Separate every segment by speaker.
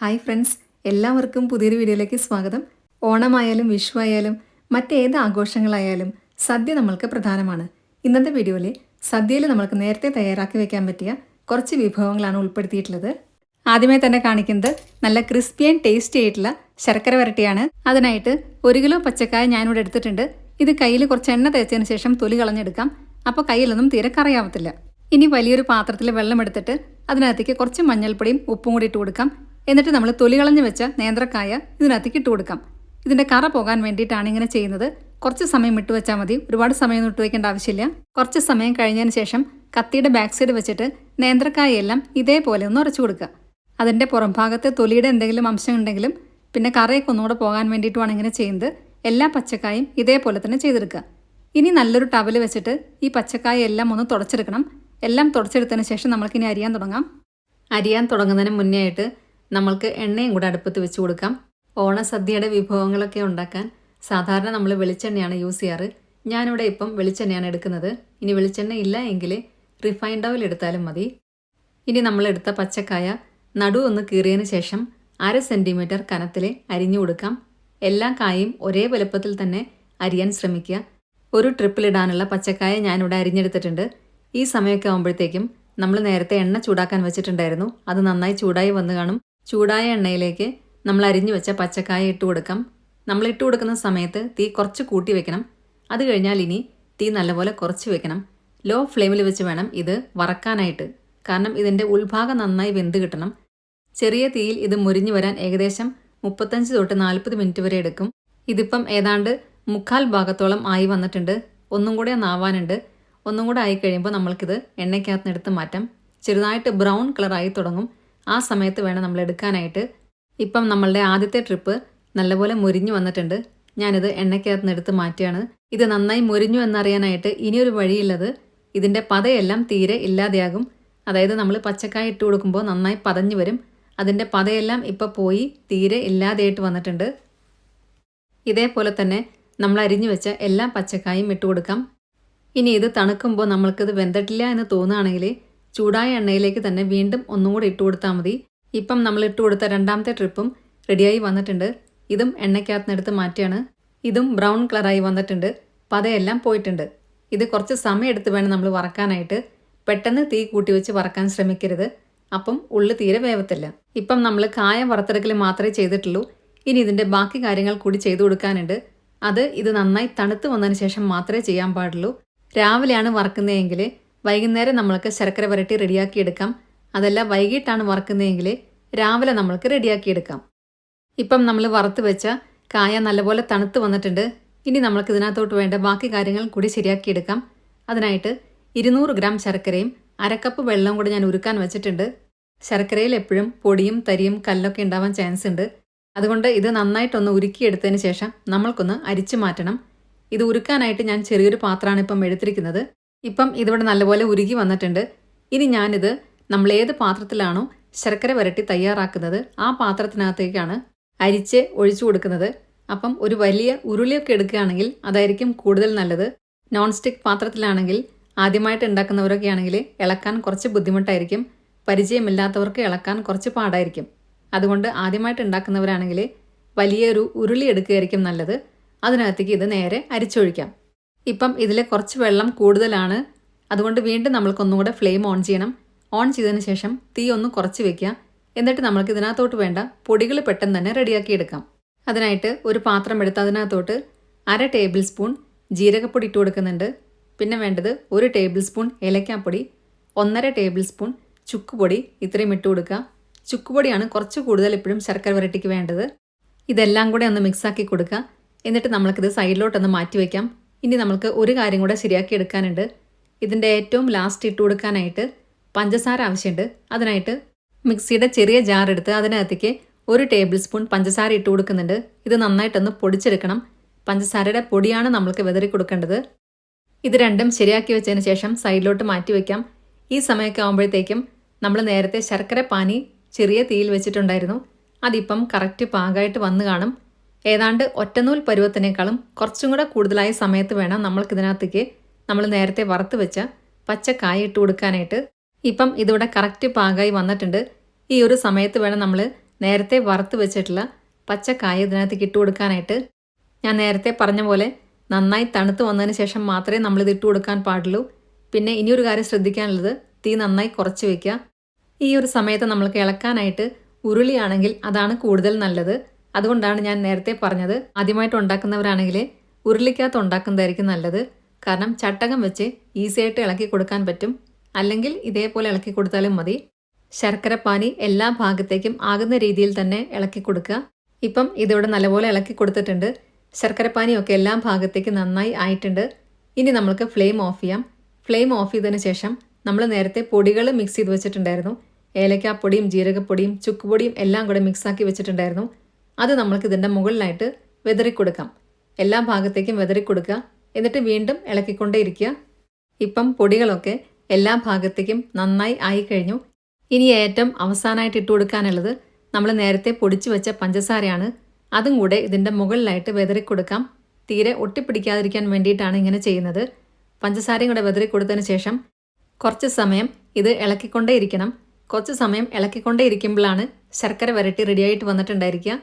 Speaker 1: Hi friends എല്ലാവർക്കും പുതിയൊരു വീഡിയോയിലേക്ക് സ്വാഗതം. ഓണമായാലും വിഷു ആയാലും മറ്റേത് ആഘോഷങ്ങളായാലും സദ്യ നമ്മൾക്ക് പ്രധാനമാണ്. ഇന്നത്തെ വീഡിയോയിൽ സദ്യയിൽ നമ്മൾക്ക് നേരത്തെ തയ്യാറാക്കി വെക്കാൻ പറ്റിയ കുറച്ച് വിഭവങ്ങളാണ് ഉൾപ്പെടുത്തിയിട്ടുള്ളത്. ആദ്യമേ തന്നെ കാണിക്കുന്നത് നല്ല ക്രിസ്പി ആൻഡ് ടേസ്റ്റി ആയിട്ടുള്ള ശർക്കര വരട്ടിയാണ്. അതിനായിട്ട് ഒരു കിലോ പച്ചക്കായ ഞാനിവിടെ എടുത്തിട്ടുണ്ട്. ഇത് കയ്യിൽ കുറച്ച് എണ്ണ തേച്ചതിന് ശേഷം തൊലി കളഞ്ഞെടുക്കാം. അപ്പോൾ കയ്യിലൊന്നും തീരെ കറിയാവത്തില്ല. ഇനി വലിയൊരു പാത്രത്തിൽ വെള്ളം എടുത്തിട്ട് അതിനകത്തേക്ക് കുറച്ച് മഞ്ഞൾപ്പൊടിയും ഉപ്പും കൂടി ഇട്ട് കൊടുക്കാം. എന്നിട്ട് നമ്മൾ തൊലി കളഞ്ഞ് വെച്ച നേന്ത്രക്കായ ഇതിനകത്തേക്ക് ഇട്ട് കൊടുക്കാം. ഇതിന്റെ കറ പോകാൻ വേണ്ടിയിട്ടാണ് ഇങ്ങനെ ചെയ്യുന്നത്. കുറച്ച് സമയം ഇട്ട് വെച്ചാൽ മതി. ഒരുപാട് സമയം ഒന്നും ഇട്ട് വെക്കേണ്ട ആവശ്യമില്ല. കുറച്ച് സമയം കഴിഞ്ഞതിന് ശേഷം കത്തിയുടെ ബാക്ക് സൈഡ് വെച്ചിട്ട് നേന്ത്രക്കായെല്ലാം ഇതേപോലെ ഒന്ന് ഉറച്ചു കൊടുക്കുക. അതിന്റെ പുറം ഭാഗത്ത് തൊലിയുടെ എന്തെങ്കിലും അംശം ഉണ്ടെങ്കിലും പിന്നെ കറയൊക്കെ ഒന്നുകൂടെ പോകാൻ വേണ്ടിയിട്ടുമാണ് ഇങ്ങനെ ചെയ്യുന്നത്. എല്ലാ പച്ചക്കായും ഇതേപോലെ തന്നെ ചെയ്തെടുക്കുക. ഇനി നല്ലൊരു ടവൽ വെച്ചിട്ട് ഈ പച്ചക്കായ എല്ലാം ഒന്ന് തുടച്ചെടുക്കണം. എല്ലാം തുടച്ചെടുത്തതിന് ശേഷം നമ്മൾക്കിനി അരിയാൻ തുടങ്ങാം. അരിയാൻ തുടങ്ങുന്നതിന് മുന്നേ ആയിട്ട് നമ്മൾക്ക് എണ്ണയും കൂടെ അടുപ്പത്ത് വെച്ച് കൊടുക്കാം. ഓണസദ്യയുടെ വിഭവങ്ങളൊക്കെ ഉണ്ടാക്കാൻ സാധാരണ നമ്മൾ വെളിച്ചെണ്ണയാണ് യൂസ് ചെയ്യാറ്. ഞാനിവിടെ ഇപ്പം വെളിച്ചെണ്ണയാണ് എടുക്കുന്നത്. ഇനി വെളിച്ചെണ്ണ ഇല്ല എങ്കിൽ റിഫൈൻഡ് ഓയിൽ എടുത്താലും മതി. ഇനി നമ്മൾ എടുത്ത പച്ചക്കായ നടു ഒന്ന് കീറിയതിന് ശേഷം അര സെന്റിമീറ്റർ കനത്തിൽ അരിഞ്ഞു കൊടുക്കാം. എല്ലാ കായും ഒരേ വലുപ്പത്തിൽ തന്നെ അരിയാൻ ശ്രമിക്കുക. ഒരു ട്രിപ്പിലിടാനുള്ള പച്ചക്കായ ഞാനിവിടെ അരിഞ്ഞെടുത്തിട്ടുണ്ട്. ഈ സമയമൊക്കെ ആകുമ്പോഴത്തേക്കും നമ്മൾ നേരത്തെ എണ്ണ ചൂടാക്കാൻ വെച്ചിട്ടുണ്ടായിരുന്നു. അത് നന്നായി ചൂടായി വന്നു കാണും. ചൂടായ എണ്ണയിലേക്ക് നമ്മൾ അരിഞ്ഞു വെച്ച പച്ചക്കായ ഇട്ട് കൊടുക്കാം. നമ്മൾ ഇട്ട് കൊടുക്കുന്ന സമയത്ത് തീ കുറച്ച് കൂട്ടി വെക്കണം. അത് കഴിഞ്ഞാൽ ഇനി തീ നല്ലപോലെ കുറച്ച് വെക്കണം. ലോ ഫ്ലെയിമിൽ വെച്ച് വേണം ഇത് വറക്കാനായിട്ട്. കാരണം ഇതിന്റെ ഉൾഭാഗം നന്നായി വെന്ത് കിട്ടണം. ചെറിയ തീയിൽ ഇത് മുരിഞ്ഞു വരാൻ ഏകദേശം മുപ്പത്തഞ്ച് തൊട്ട് നാൽപ്പത് മിനിറ്റ് വരെ എടുക്കും. ഇതിപ്പം ഏതാണ്ട് മുക്കാൽ ഭാഗത്തോളം ആയി വന്നിട്ടുണ്ട്. ഒന്നും കൂടെ നാവാനുണ്ട് ഒന്നും കൂടെ ആയി കഴിയുമ്പോൾ നമ്മൾക്കിത് എണ്ണയ്ക്കകത്ത് എടുത്ത് മാറ്റാം. ചെറുതായിട്ട് ബ്രൗൺ കളറായി തുടങ്ങും. ആ സമയത്ത് വേണം നമ്മൾ എടുക്കാനായിട്ട് ഇപ്പം നമ്മളുടെ ആദ്യത്തെ ട്രിപ്പ് നല്ലപോലെ മുരിഞ്ഞു വന്നിട്ടുണ്ട്. ഞാനിത് എണ്ണയ്ക്കകത്ത് നിന്ന് എടുത്ത് മാറ്റുകയാണ് ഇത് നന്നായി മുരിഞ്ഞു എന്നറിയാനായിട്ട് ഇനിയൊരു വഴിയുള്ളത് ഇതിന്റെ പതയെല്ലാം തീരെ ഇല്ലാതെയാകും. അതായത് നമ്മൾ പച്ചക്കായ ഇട്ട് കൊടുക്കുമ്പോൾ നന്നായി പതഞ്ഞു വരും. അതിന്റെ പതയെല്ലാം ഇപ്പോൾ പോയി തീരെ ഇല്ലാതെയായിട്ട് വന്നിട്ടുണ്ട്. ഇതേപോലെ തന്നെ നമ്മൾ അരിഞ്ഞു വെച്ച എല്ലാ പച്ചക്കായും ഇട്ട് കൊടുക്കാം. ഇനി ഇത് തണുക്കുമ്പോൾ നമ്മൾക്കിത് വെന്തിട്ടില്ല എന്ന് തോന്നുകയാണെങ്കിൽ ചൂടായ എണ്ണയിലേക്ക് തന്നെ വീണ്ടും ഒന്നും കൂടി ഇട്ട് കൊടുത്താൽ മതി. ഇപ്പം നമ്മൾ ഇട്ട് കൊടുത്ത രണ്ടാമത്തെ ട്രിപ്പും റെഡിയായി വന്നിട്ടുണ്ട്. ഇതും എണ്ണയ്ക്കകത്തുനിന്നെടുത്ത് മാറ്റിയാണ്. ഇതും ബ്രൗൺ കളറായി വന്നിട്ടുണ്ട്. പതയെല്ലാം പോയിട്ടുണ്ട്. ഇത് കുറച്ച് സമയം എടുത്ത് വേണം നമ്മൾ വറക്കാനായിട്ട്. പെട്ടെന്ന് തീ കൂട്ടി വെച്ച് വറക്കാൻ ശ്രമിക്കരുത്. അപ്പം ഉള്ളു തീരെ വേവത്തില്ല. ഇപ്പം നമ്മൾ കായ വറുത്തെടുക്കൽ മാത്രമേ ചെയ്തിട്ടുള്ളൂ. ഇനി ഇതിന്റെ ബാക്കി കാര്യങ്ങൾ കൂടി ചെയ്തു കൊടുക്കാനുണ്ട്. അത് ഇത് നന്നായി തണുത്ത് വന്നതിന് ശേഷം മാത്രമേ ചെയ്യാൻ പാടുള്ളൂ. രാവിലെയാണ് വറക്കുന്നതെങ്കിൽ വൈകുന്നേരം നമ്മൾക്ക് ശർക്കര വരട്ടി റെഡിയാക്കിയെടുക്കാം അതല്ല വൈകിട്ടാണ് വറക്കുന്നതെങ്കിൽ രാവിലെ നമ്മൾക്ക് റെഡിയാക്കിയെടുക്കാം ഇപ്പം നമ്മൾ വറുത്ത് വെച്ച കായ നല്ലപോലെ തണുത്ത് വന്നിട്ടുണ്ട്. ഇനി നമ്മൾക്ക് ഇതിനകത്തോട്ട് വേണ്ട ബാക്കി കാര്യങ്ങൾ കൂടി ശരിയാക്കിയെടുക്കാം അതിനായിട്ട് ഇരുന്നൂറ് ഗ്രാം ശർക്കരയും അരക്കപ്പ് വെള്ളം കൂടി ഞാൻ ഉരുക്കാൻ വെച്ചിട്ടുണ്ട്. ശർക്കരയിൽ എപ്പോഴും പൊടിയും തരിയും കല്ലൊക്കെ ഉണ്ടാവാൻ ചാൻസ് ഉണ്ട്. അതുകൊണ്ട് ഇത് നന്നായിട്ടൊന്ന് ഉരുക്കിയെടുത്തതിന് ശേഷം നമ്മൾക്കൊന്ന് അരിച്ചു മാറ്റണം. ഇത് ഉരുക്കാനായിട്ട് ഞാൻ ചെറിയൊരു പാത്രമാണ് ഇപ്പം എടുത്തിരിക്കുന്നത്. ഇപ്പം ഇതിവിടെ നല്ലപോലെ ഉരുകി വന്നിട്ടുണ്ട്. ഇനി ഞാനിത് നമ്മൾ ഏത് പാത്രത്തിലാണോ ശർക്കര വരട്ടി തയ്യാറാക്കുന്നത് ആ പാത്രത്തിനകത്തേക്കാണ് അരിച്ച് ഒഴിച്ചു കൊടുക്കുന്നത്. അപ്പം ഒരു വലിയ ഉരുളിയൊക്കെ എടുക്കുകയാണെങ്കിൽ അതായിരിക്കും കൂടുതൽ നല്ലത്. നോൺ സ്റ്റിക്ക് പാത്രത്തിലാണെങ്കിൽ ആദ്യമായിട്ട് ഉണ്ടാക്കുന്നവരൊക്കെ ആണെങ്കിൽ ഇളക്കാൻ കുറച്ച് ബുദ്ധിമുട്ടായിരിക്കും. പരിചയമില്ലാത്തവർക്ക് ഇളക്കാൻ കുറച്ച് പാടായിരിക്കും. അതുകൊണ്ട് ആദ്യമായിട്ട് ഉണ്ടാക്കുന്നവരാണെങ്കിൽ വലിയൊരു ഉരുളി എടുക്കുകയായിരിക്കും നല്ലത്. അതിനകത്തേക്ക് ഇത് നേരെ അരിച്ചൊഴിക്കാം. ഇപ്പം ഇതിൽ കുറച്ച് വെള്ളം കൂടുതലാണ്. അതുകൊണ്ട് വീണ്ടും നമ്മൾക്കൊന്നും കൂടെ ഫ്ലെയിം ഓൺ ചെയ്യണം. ഓൺ ചെയ്തതിന് ശേഷം തീ ഒന്ന് കുറച്ച് വെക്കുക. എന്നിട്ട് നമ്മൾക്ക് ഇതിനകത്തോട്ട് വേണ്ട പൊടികൾ പെട്ടെന്ന് തന്നെ റെഡിയാക്കി എടുക്കാം. അതിനായിട്ട് ഒരു പാത്രം എടുത്ത് അതിനകത്തോട്ട് അര ടേബിൾ സ്പൂൺ ജീരകപ്പൊടി ഇട്ട് കൊടുക്കുന്നുണ്ട്. പിന്നെ വേണ്ടത് ഒരു ടേബിൾ സ്പൂൺ ഏലക്കാപ്പൊടി ഒന്നര ടേബിൾ സ്പൂൺ ചുക്കുപൊടി ഇത്രയും ഇട്ട് കൊടുക്കുക. ചുക്കുപൊടിയാണ് കുറച്ച് കൂടുതൽ എപ്പോഴും ശർക്കര വരട്ടിക്ക് വേണ്ടത്. ഇതെല്ലാം കൂടെ ഒന്ന് മിക്സാക്കി കൊടുക്കുക. എന്നിട്ട് നമ്മൾക്കിത് സൈഡിലോട്ടൊന്ന് മാറ്റി വയ്ക്കാം ഇനി നമുക്ക് ഒരു കാര്യം കൂടെ ശരിയാക്കി എടുക്കാനുണ്ട്. ഇതിന്റെ ഏറ്റവും ലാസ്റ്റ് ഇട്ട് കൊടുക്കാനായിട്ട് പഞ്ചസാര ആവശ്യമുണ്ട്. അതിനായിട്ട് മിക്സിയുടെ ചെറിയ ജാർ എടുത്ത് അതിനകത്തേക്ക് ഒരു ടേബിൾ സ്പൂൺ പഞ്ചസാര ഇട്ട് കൊടുക്കുന്നുണ്ട്. ഇത് നന്നായിട്ടൊന്ന് പൊടിച്ചെടുക്കണം. പഞ്ചസാരയുടെ പൊടിയാണ് നമ്മൾക്ക് വിതറി കൊടുക്കേണ്ടത്. ഇത് രണ്ടും ശരിയാക്കി വെച്ചതിന് ശേഷം സൈഡിലോട്ട് മാറ്റി വയ്ക്കാം ഈ സമയമൊക്കെ ആകുമ്പോഴത്തേക്കും നമ്മൾ നേരത്തെ ശർക്കര പാനി ചെറിയ തീയിൽ വെച്ചിട്ടുണ്ടായിരുന്നു. അതിപ്പം കറക്റ്റ് പാകമായിട്ട് വന്നു കാണും. ഏതാണ്ട് ഒറ്റനൂൽ പരുവത്തിനേക്കാളും കുറച്ചും കൂടെ കൂടുതലായ സമയത്ത് വേണം നമ്മൾക്കിതിനകത്തേക്ക് നമ്മൾ നേരത്തെ വറുത്ത് വെച്ച പച്ചക്കായ ഇട്ട് കൊടുക്കാനായിട്ട്. ഇപ്പം ഇതിവിടെ കറക്റ്റ് പാകമായി വന്നിട്ടുണ്ട്. ഈ ഒരു സമയത്ത് വേണം നമ്മൾ നേരത്തെ വറുത്ത് വെച്ചിട്ടുള്ള പച്ചക്കായ ഇതിനകത്തേക്ക് ഇട്ട് കൊടുക്കാനായിട്ട്. ഞാൻ നേരത്തെ പറഞ്ഞ പോലെ നന്നായി തണുത്ത് വന്നതിന് ശേഷം മാത്രമേ നമ്മളിത് ഇട്ട് കൊടുക്കാൻ പാടുള്ളൂ. പിന്നെ ഇനിയൊരു കാര്യം ശ്രദ്ധിക്കാനുള്ളത് തീ നന്നായി കുറച്ച് വയ്ക്കുക ഈ ഒരു സമയത്ത് നമ്മൾക്ക് ഇളക്കാനായിട്ട് ഉരുളിയാണെങ്കിൽ അതാണ് കൂടുതൽ നല്ലത്. അതുകൊണ്ടാണ് ഞാൻ നേരത്തെ പറഞ്ഞത് ആദ്യമായിട്ട് ഉണ്ടാക്കുന്നവരാണെങ്കിൽ ഉരുളിക്കകത്ത് ഉണ്ടാക്കുന്നതായിരിക്കും നല്ലത്. കാരണം ചട്ടകം വെച്ച് ഈസിയായിട്ട് ഇളക്കി കൊടുക്കാൻ പറ്റും. അല്ലെങ്കിൽ ഇതേപോലെ ഇളക്കി കൊടുത്താലും മതി. ശർക്കരപ്പാനി എല്ലാ ഭാഗത്തേക്കും ആകുന്ന രീതിയിൽ തന്നെ ഇളക്കി കൊടുക്കുക. ഇപ്പം ഇതിവിടെ നല്ലപോലെ ഇളക്കി കൊടുത്തിട്ടുണ്ട്. ശർക്കരപ്പാനിയൊക്കെ എല്ലാ ഭാഗത്തേക്കും നന്നായി ആയിട്ടുണ്ട്. ഇനി നമ്മൾക്ക് ഫ്ലെയിം ഓഫ് ചെയ്യാം. ഫ്ലെയിം ഓഫ് ചെയ്തതിന് ശേഷം നമ്മൾ നേരത്തെ പൊടികൾ മിക്സ് ചെയ്ത് വെച്ചിട്ടുണ്ടായിരുന്നു. ഏലക്കാപ്പൊടിയും ജീരകപ്പൊടിയും ചുക്കുപൊടിയും എല്ലാം കൂടെ മിക്സാക്കി വെച്ചിട്ടുണ്ടായിരുന്നു. അത് നമ്മൾക്ക് ഇതിന്റെ മുകളിലായിട്ട് വെതറി കൊടുക്കാം എല്ലാ ഭാഗത്തേക്കും വെതറി കൊടുക്കുക എന്നിട്ട് വീണ്ടും ഇളക്കിക്കൊണ്ടേയിരിക്കുക. ഇപ്പം പൊടികളൊക്കെ എല്ലാ ഭാഗത്തേക്കും നന്നായി ആയി കഴിഞ്ഞു ഇനി ഏറ്റവും അവസാനമായിട്ട് ഇട്ട് കൊടുക്കാനുള്ളത് നമ്മൾ നേരത്തെ പൊടിച്ചു വെച്ച പഞ്ചസാരയാണ്. അതും കൂടെ ഇതിന്റെ മുകളിലായിട്ട് വെതറി കൊടുക്കാം തീരെ ഒട്ടിപ്പിടിക്കാതിരിക്കാൻ വേണ്ടിയിട്ടാണ് ഇങ്ങനെ ചെയ്യുന്നത്. പഞ്ചസാരയും കൂടെ വെതറി കൊടുത്തതിന് ശേഷം കുറച്ച് സമയം ഇത് ഇളക്കിക്കൊണ്ടേ ഇരിക്കണം കുറച്ച് സമയം ഇളക്കിക്കൊണ്ടേ ഇരിക്കുമ്പോഴാണ് ശർക്കര വരട്ടി റെഡിയായിട്ട് വന്നിട്ടുണ്ടായിരിക്കുക.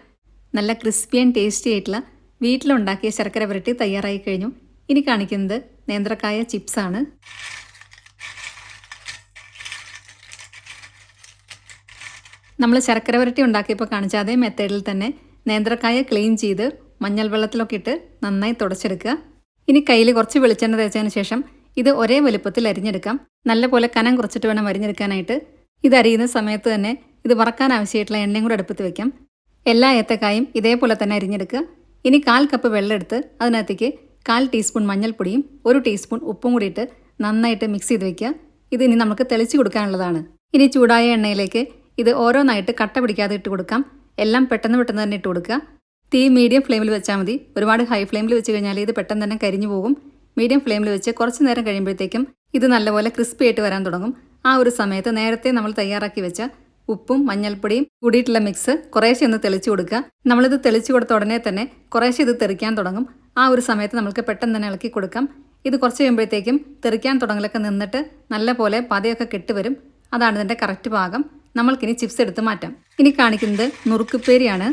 Speaker 1: നല്ല ക്രിസ്പി ആൻഡ് ടേസ്റ്റി ആയിട്ടുള്ള വീട്ടിലുണ്ടാക്കിയ ശർക്കര വരട്ടി തയ്യാറായി കഴിഞ്ഞു. ഇനി കാണിക്കുന്നത് നേന്ത്രക്കായ ചിപ്സാണ് നമ്മൾ ശർക്കര വരട്ടി ഉണ്ടാക്കിയപ്പോൾ കാണിച്ച അതേ മെത്തേഡിൽ തന്നെ നേന്ത്രക്കായ ക്ലീൻ ചെയ്ത് മഞ്ഞൾ വെള്ളത്തിലൊക്കെ ഇട്ട് നന്നായി തുടച്ചെടുക്കുക. ഇനി കയ്യിൽ കുറച്ച് വെളിച്ചെണ്ണ തേച്ചതിന് ശേഷം ഇത് ഒരേ വലുപ്പത്തിൽ അരിഞ്ഞെടുക്കാം. നല്ലപോലെ കനം കുറച്ചിട്ട് വേണം അരിഞ്ഞെടുക്കാനായിട്ട്. ഇത് അരിയുന്ന സമയത്ത് തന്നെ ഇത് വറക്കാൻ ആവശ്യമായിട്ടുള്ള എണ്ണയും കൂടെ അടുപ്പത്ത് വെക്കാം. എല്ലാ ഏത്തക്കായും ഇതേപോലെ തന്നെ അരിഞ്ഞെടുക്കുക ഇനി കാൽ കപ്പ് വെള്ളം എടുത്ത് അതിനകത്തേക്ക് കാൽ ടീസ്പൂൺ മഞ്ഞൾപ്പൊടിയും ഒരു ടീസ്പൂൺ ഉപ്പും കൂടി ഇട്ട് നന്നായിട്ട് മിക്സ് ചെയ്ത് വെക്കുക. ഇത് ഇനി നമുക്ക് തെളിച്ച് കൊടുക്കാനുള്ളതാണ്. ഇനി ചൂടായ എണ്ണയിലേക്ക് ഇത് ഓരോന്നായിട്ട് കട്ട പിടിക്കാതെ ഇട്ട് കൊടുക്കാം. എല്ലാം പെട്ടെന്ന് പെട്ടെന്ന് തന്നെ ഇട്ട് കൊടുക്കുക. തീ മീഡിയം ഫ്ലെയിമിൽ വെച്ചാൽ മതി. ഒരുപാട് ഹൈ ഫ്ലെയിമിൽ വെച്ച് കഴിഞ്ഞാൽ ഇത് പെട്ടെന്ന് തന്നെ കരിഞ്ഞു പോകും. മീഡിയം ഫ്ലെയിമിൽ വെച്ച് കുറച്ച് നേരം കഴിയുമ്പോഴത്തേക്കും ഇത് നല്ലപോലെ ക്രിസ്പി ആയിട്ട് വരാൻ തുടങ്ങും. ആ ഒരു സമയത്ത് നേരത്തെ നമ്മൾ തയ്യാറാക്കി വെച്ച ഉപ്പും മഞ്ഞൾപ്പൊടിയും കൂടിയിട്ടുള്ള മിക്സ് കുറേശ്ശെ ഒന്ന് തെളിച്ചു കൊടുക്കുക. നമ്മളിത് തെളിച്ചു കൊടുത്ത ഉടനെ തന്നെ കുറേശ്ശെ ഇത് തെറിക്കാൻ തുടങ്ങും. ആ ഒരു സമയത്ത് നമുക്ക് പെട്ടെന്ന് തന്നെ ഇളക്കി കൊടുക്കാം. ഇത് കുറച്ച് കഴിയുമ്പോഴത്തേക്കും തെറിക്കാൻ തുടങ്ങലൊക്കെ നിന്നിട്ട് നല്ല പോലെ പതയൊക്കെ കെട്ടുവരും. അതാണ് ഇതിന്റെ കറക്റ്റ് ഭാഗം. നമ്മൾക്കിനി ചിപ്സ് എടുത്ത് മാറ്റാം. ഇനി കാണിക്കുന്നത് നുറുക്കുപ്പേരിയാണ്.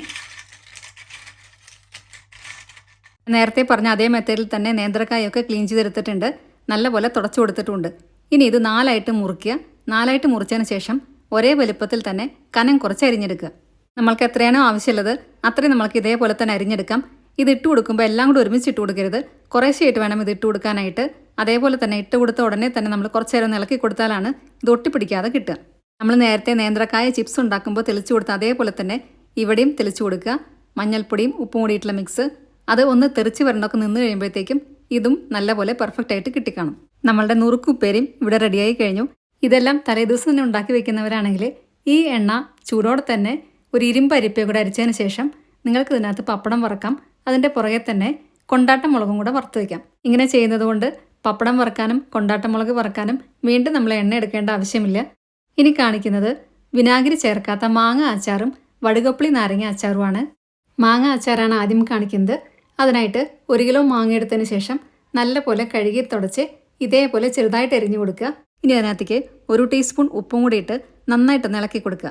Speaker 1: നേരത്തെ പറഞ്ഞ അതേ മെത്തേഡിൽ തന്നെ നേന്ത്രക്കായൊക്കെ ക്ലീൻ ചെയ്തെടുത്തിട്ടുണ്ട്. നല്ലപോലെ തുടച്ചു കൊടുത്തിട്ടുണ്ട്. ഇനി ഇത് നാലായിട്ട് മുറിക്കുക നാലായിട്ട് മുറിച്ചതിന് ശേഷം ഒരേ വലുപ്പത്തിൽ തന്നെ കനം കുറച്ച് അരിഞ്ഞെടുക്കുക. നമ്മൾക്ക് എത്രയാണോ ആവശ്യമുള്ളത് അത്രയും നമ്മൾക്ക് ഇതേപോലെ തന്നെ അരിഞ്ഞെടുക്കാം. ഇത് ഇട്ട് കൊടുക്കുമ്പോൾ എല്ലാം കൂടി ഒരുമിച്ച് ഇട്ട് കൊടുക്കരുത്. കുറേശ്ശെയായിട്ട് വേണം ഇത് ഇട്ട് കൊടുക്കാനായിട്ട്. അതേപോലെ തന്നെ ഇട്ട് കൊടുത്ത ഉടനെ തന്നെ നമ്മൾ കുറച്ച് നേരം ഇളക്കി കൊടുത്താലാണ് ഇത് ഒട്ടിപ്പിടിക്കാതെ കിട്ടുക. നമ്മൾ നേരത്തെ നേന്ത്രക്കായ ചിപ്സ് ഉണ്ടാക്കുമ്പോൾ തെളിച്ചു കൊടുത്ത അതേപോലെ തന്നെ ഇവിടെയും തെളിച്ചു കൊടുക്കുക. മഞ്ഞൾപ്പൊടിയും ഉപ്പും കൂടിയിട്ടുള്ള മിക്സ് അത് ഒന്ന് തെറിച്ച് വരണമൊക്കെ നിന്ന് കഴിയുമ്പോഴത്തേക്കും ഇതും നല്ലപോലെ പെർഫെക്റ്റ് ആയിട്ട് കിട്ടിക്കാണും. നമ്മളുടെ നുറുക്കുപ്പേരും ഇവിടെ റെഡിയായി കഴിഞ്ഞു. ഇതെല്ലാം തലേദിവസം തന്നെ ഉണ്ടാക്കി വെക്കുന്നവരാണെങ്കിൽ ഈ എണ്ണ ചൂടോടെ തന്നെ ഒരു ഇരുമ്പ് അരിപ്പയും കൂടെ അരിച്ചതിന് ശേഷം നിങ്ങൾക്ക് ഇതിനകത്ത് പപ്പടം വറക്കാം. അതിന്റെ പുറകെ തന്നെ കൊണ്ടാട്ട മുളകും കൂടെ വറുത്ത് വയ്ക്കാം ഇങ്ങനെ ചെയ്യുന്നത് കൊണ്ട് പപ്പടം വറക്കാനും കൊണ്ടാട്ട മുളക് വറക്കാനും വീണ്ടും നമ്മൾ എണ്ണ എടുക്കേണ്ട ആവശ്യമില്ല. ഇനി കാണിക്കുന്നത് വിനാഗിരി ചേർക്കാത്ത മാങ്ങ അച്ചാറും വടുകപ്പിളി നാരങ്ങ അച്ചാറുമാണ്. മാങ്ങ അച്ചാറാണ് ആദ്യം കാണിക്കുന്നത്. അതിനായിട്ട് ഒരു കിലോ മാങ്ങ എടുത്തതിന് ശേഷം നല്ലപോലെ കഴുകി തുടച്ച് ഇതേപോലെ ചെറുതായിട്ട് എരിഞ്ഞു കൊടുക്കുക. ഇനി അതിനകത്തേക്ക് ഒരു ടീസ്പൂൺ ഉപ്പും കൂടി ഇട്ട് നന്നായിട്ട് ഇളക്കി കൊടുക്കുക.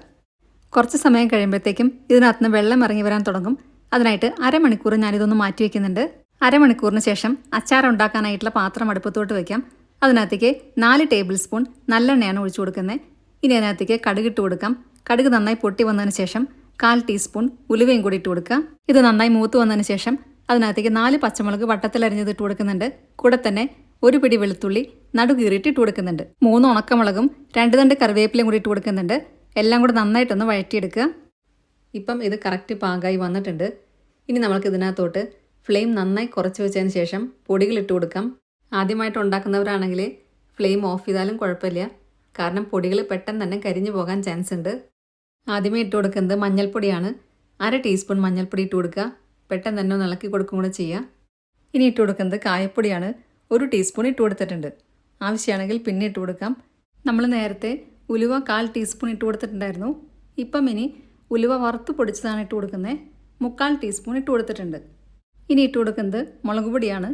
Speaker 1: കുറച്ച് സമയം കഴിയുമ്പോഴത്തേക്കും ഇതിനകത്ത് നിന്ന് വെള്ളം ഇറങ്ങി വരാൻ തുടങ്ങും. അതിനായിട്ട് അരമണിക്കൂർ ഞാനിതൊന്ന് മാറ്റി വയ്ക്കുന്നുണ്ട് അരമണിക്കൂറിന് ശേഷം അച്ചാർ ഉണ്ടാക്കാനായിട്ടുള്ള പാത്രം അടുപ്പത്തോട്ട് വയ്ക്കാം അതിനകത്തേക്ക് നാല് ടേബിൾ സ്പൂൺ നല്ലെണ്ണയാണ് ഒഴിച്ചു കൊടുക്കുന്നത്. ഇനി അതിനകത്തേക്ക് കടുകിട്ട് കൊടുക്കാം. കടുക് നന്നായി പൊട്ടി വന്നതിന് ശേഷം കാൽ ടീസ്പൂൺ ഉലുവയും കൂടി ഇട്ട് കൊടുക്കുക. ഇത് നന്നായി മൂത്ത് വന്നതിന് ശേഷം അതിനകത്തേക്ക് നാല് പച്ചമുളക് വട്ടത്തിലരിഞ്ഞത് ഇട്ട് കൊടുക്കുന്നുണ്ട്. കൂടെ തന്നെ ഒരു പിടി വെളുത്തുള്ളി നടുകീറിയിട്ട് ഇട്ട് കൊടുക്കുന്നുണ്ട്. മൂന്ന് ഉണക്കമുളകും രണ്ട് തണ്ട് കറിവേപ്പിലയും കൂടി ഇട്ട് കൊടുക്കുന്നുണ്ട്. എല്ലാം കൂടെ നന്നായിട്ടൊന്ന് വഴറ്റിയെടുക്കുക. ഇപ്പം ഇത് കറക്റ്റ് പാകായി വന്നിട്ടുണ്ട്. ഇനി നമ്മൾക്ക് ഇതിനകത്തോട്ട് ഫ്ലെയിം നന്നായി കുറച്ച് വെച്ചതിന് ശേഷം പൊടികൾ ഇട്ട് കൊടുക്കാം. ആദ്യമായിട്ട് ഉണ്ടാക്കുന്നവരാണെങ്കിൽ ഫ്ലെയിം ഓഫ് ചെയ്താലും കുഴപ്പമില്ല. കാരണം പൊടികൾ പെട്ടെന്ന് തന്നെ കരിഞ്ഞു പോകാൻ ചാൻസ് ഉണ്ട്. ആദ്യമേ ഇട്ട് കൊടുക്കുന്നത് മഞ്ഞൾപ്പൊടിയാണ്. അര ടീസ്പൂൺ മഞ്ഞൾപ്പൊടി ഇട്ട് കൊടുക്കുക. പെട്ടെന്ന് തന്നെ ഒന്ന് ഇളക്കി കൊടുക്കും കൂടെ ചെയ്യുക. ഇനി ഇട്ട് കൊടുക്കുന്നത് കായപ്പൊടിയാണ്. ഒരു ടീസ്പൂൺ ഇട്ട് കൊടുത്തിട്ടുണ്ട്. ആവശ്യമാണെങ്കിൽ പിന്നെ ഇട്ട് കൊടുക്കാം. നമ്മൾ നേരത്തെ ഉലുവ കാൽ ടീസ്പൂൺ ഇട്ട് കൊടുത്തിട്ടുണ്ടായിരുന്നു. ഇപ്പം ഇനി ഉലുവ വറുത്ത് പൊടിച്ചതാണ് ഇട്ട് കൊടുക്കുന്നത്. മുക്കാൽ ടീസ്പൂൺ ഇട്ട് കൊടുത്തിട്ടുണ്ട്. ഇനി ഇട്ട് കൊടുക്കുന്നത് മുളക് പൊടിയാണ്.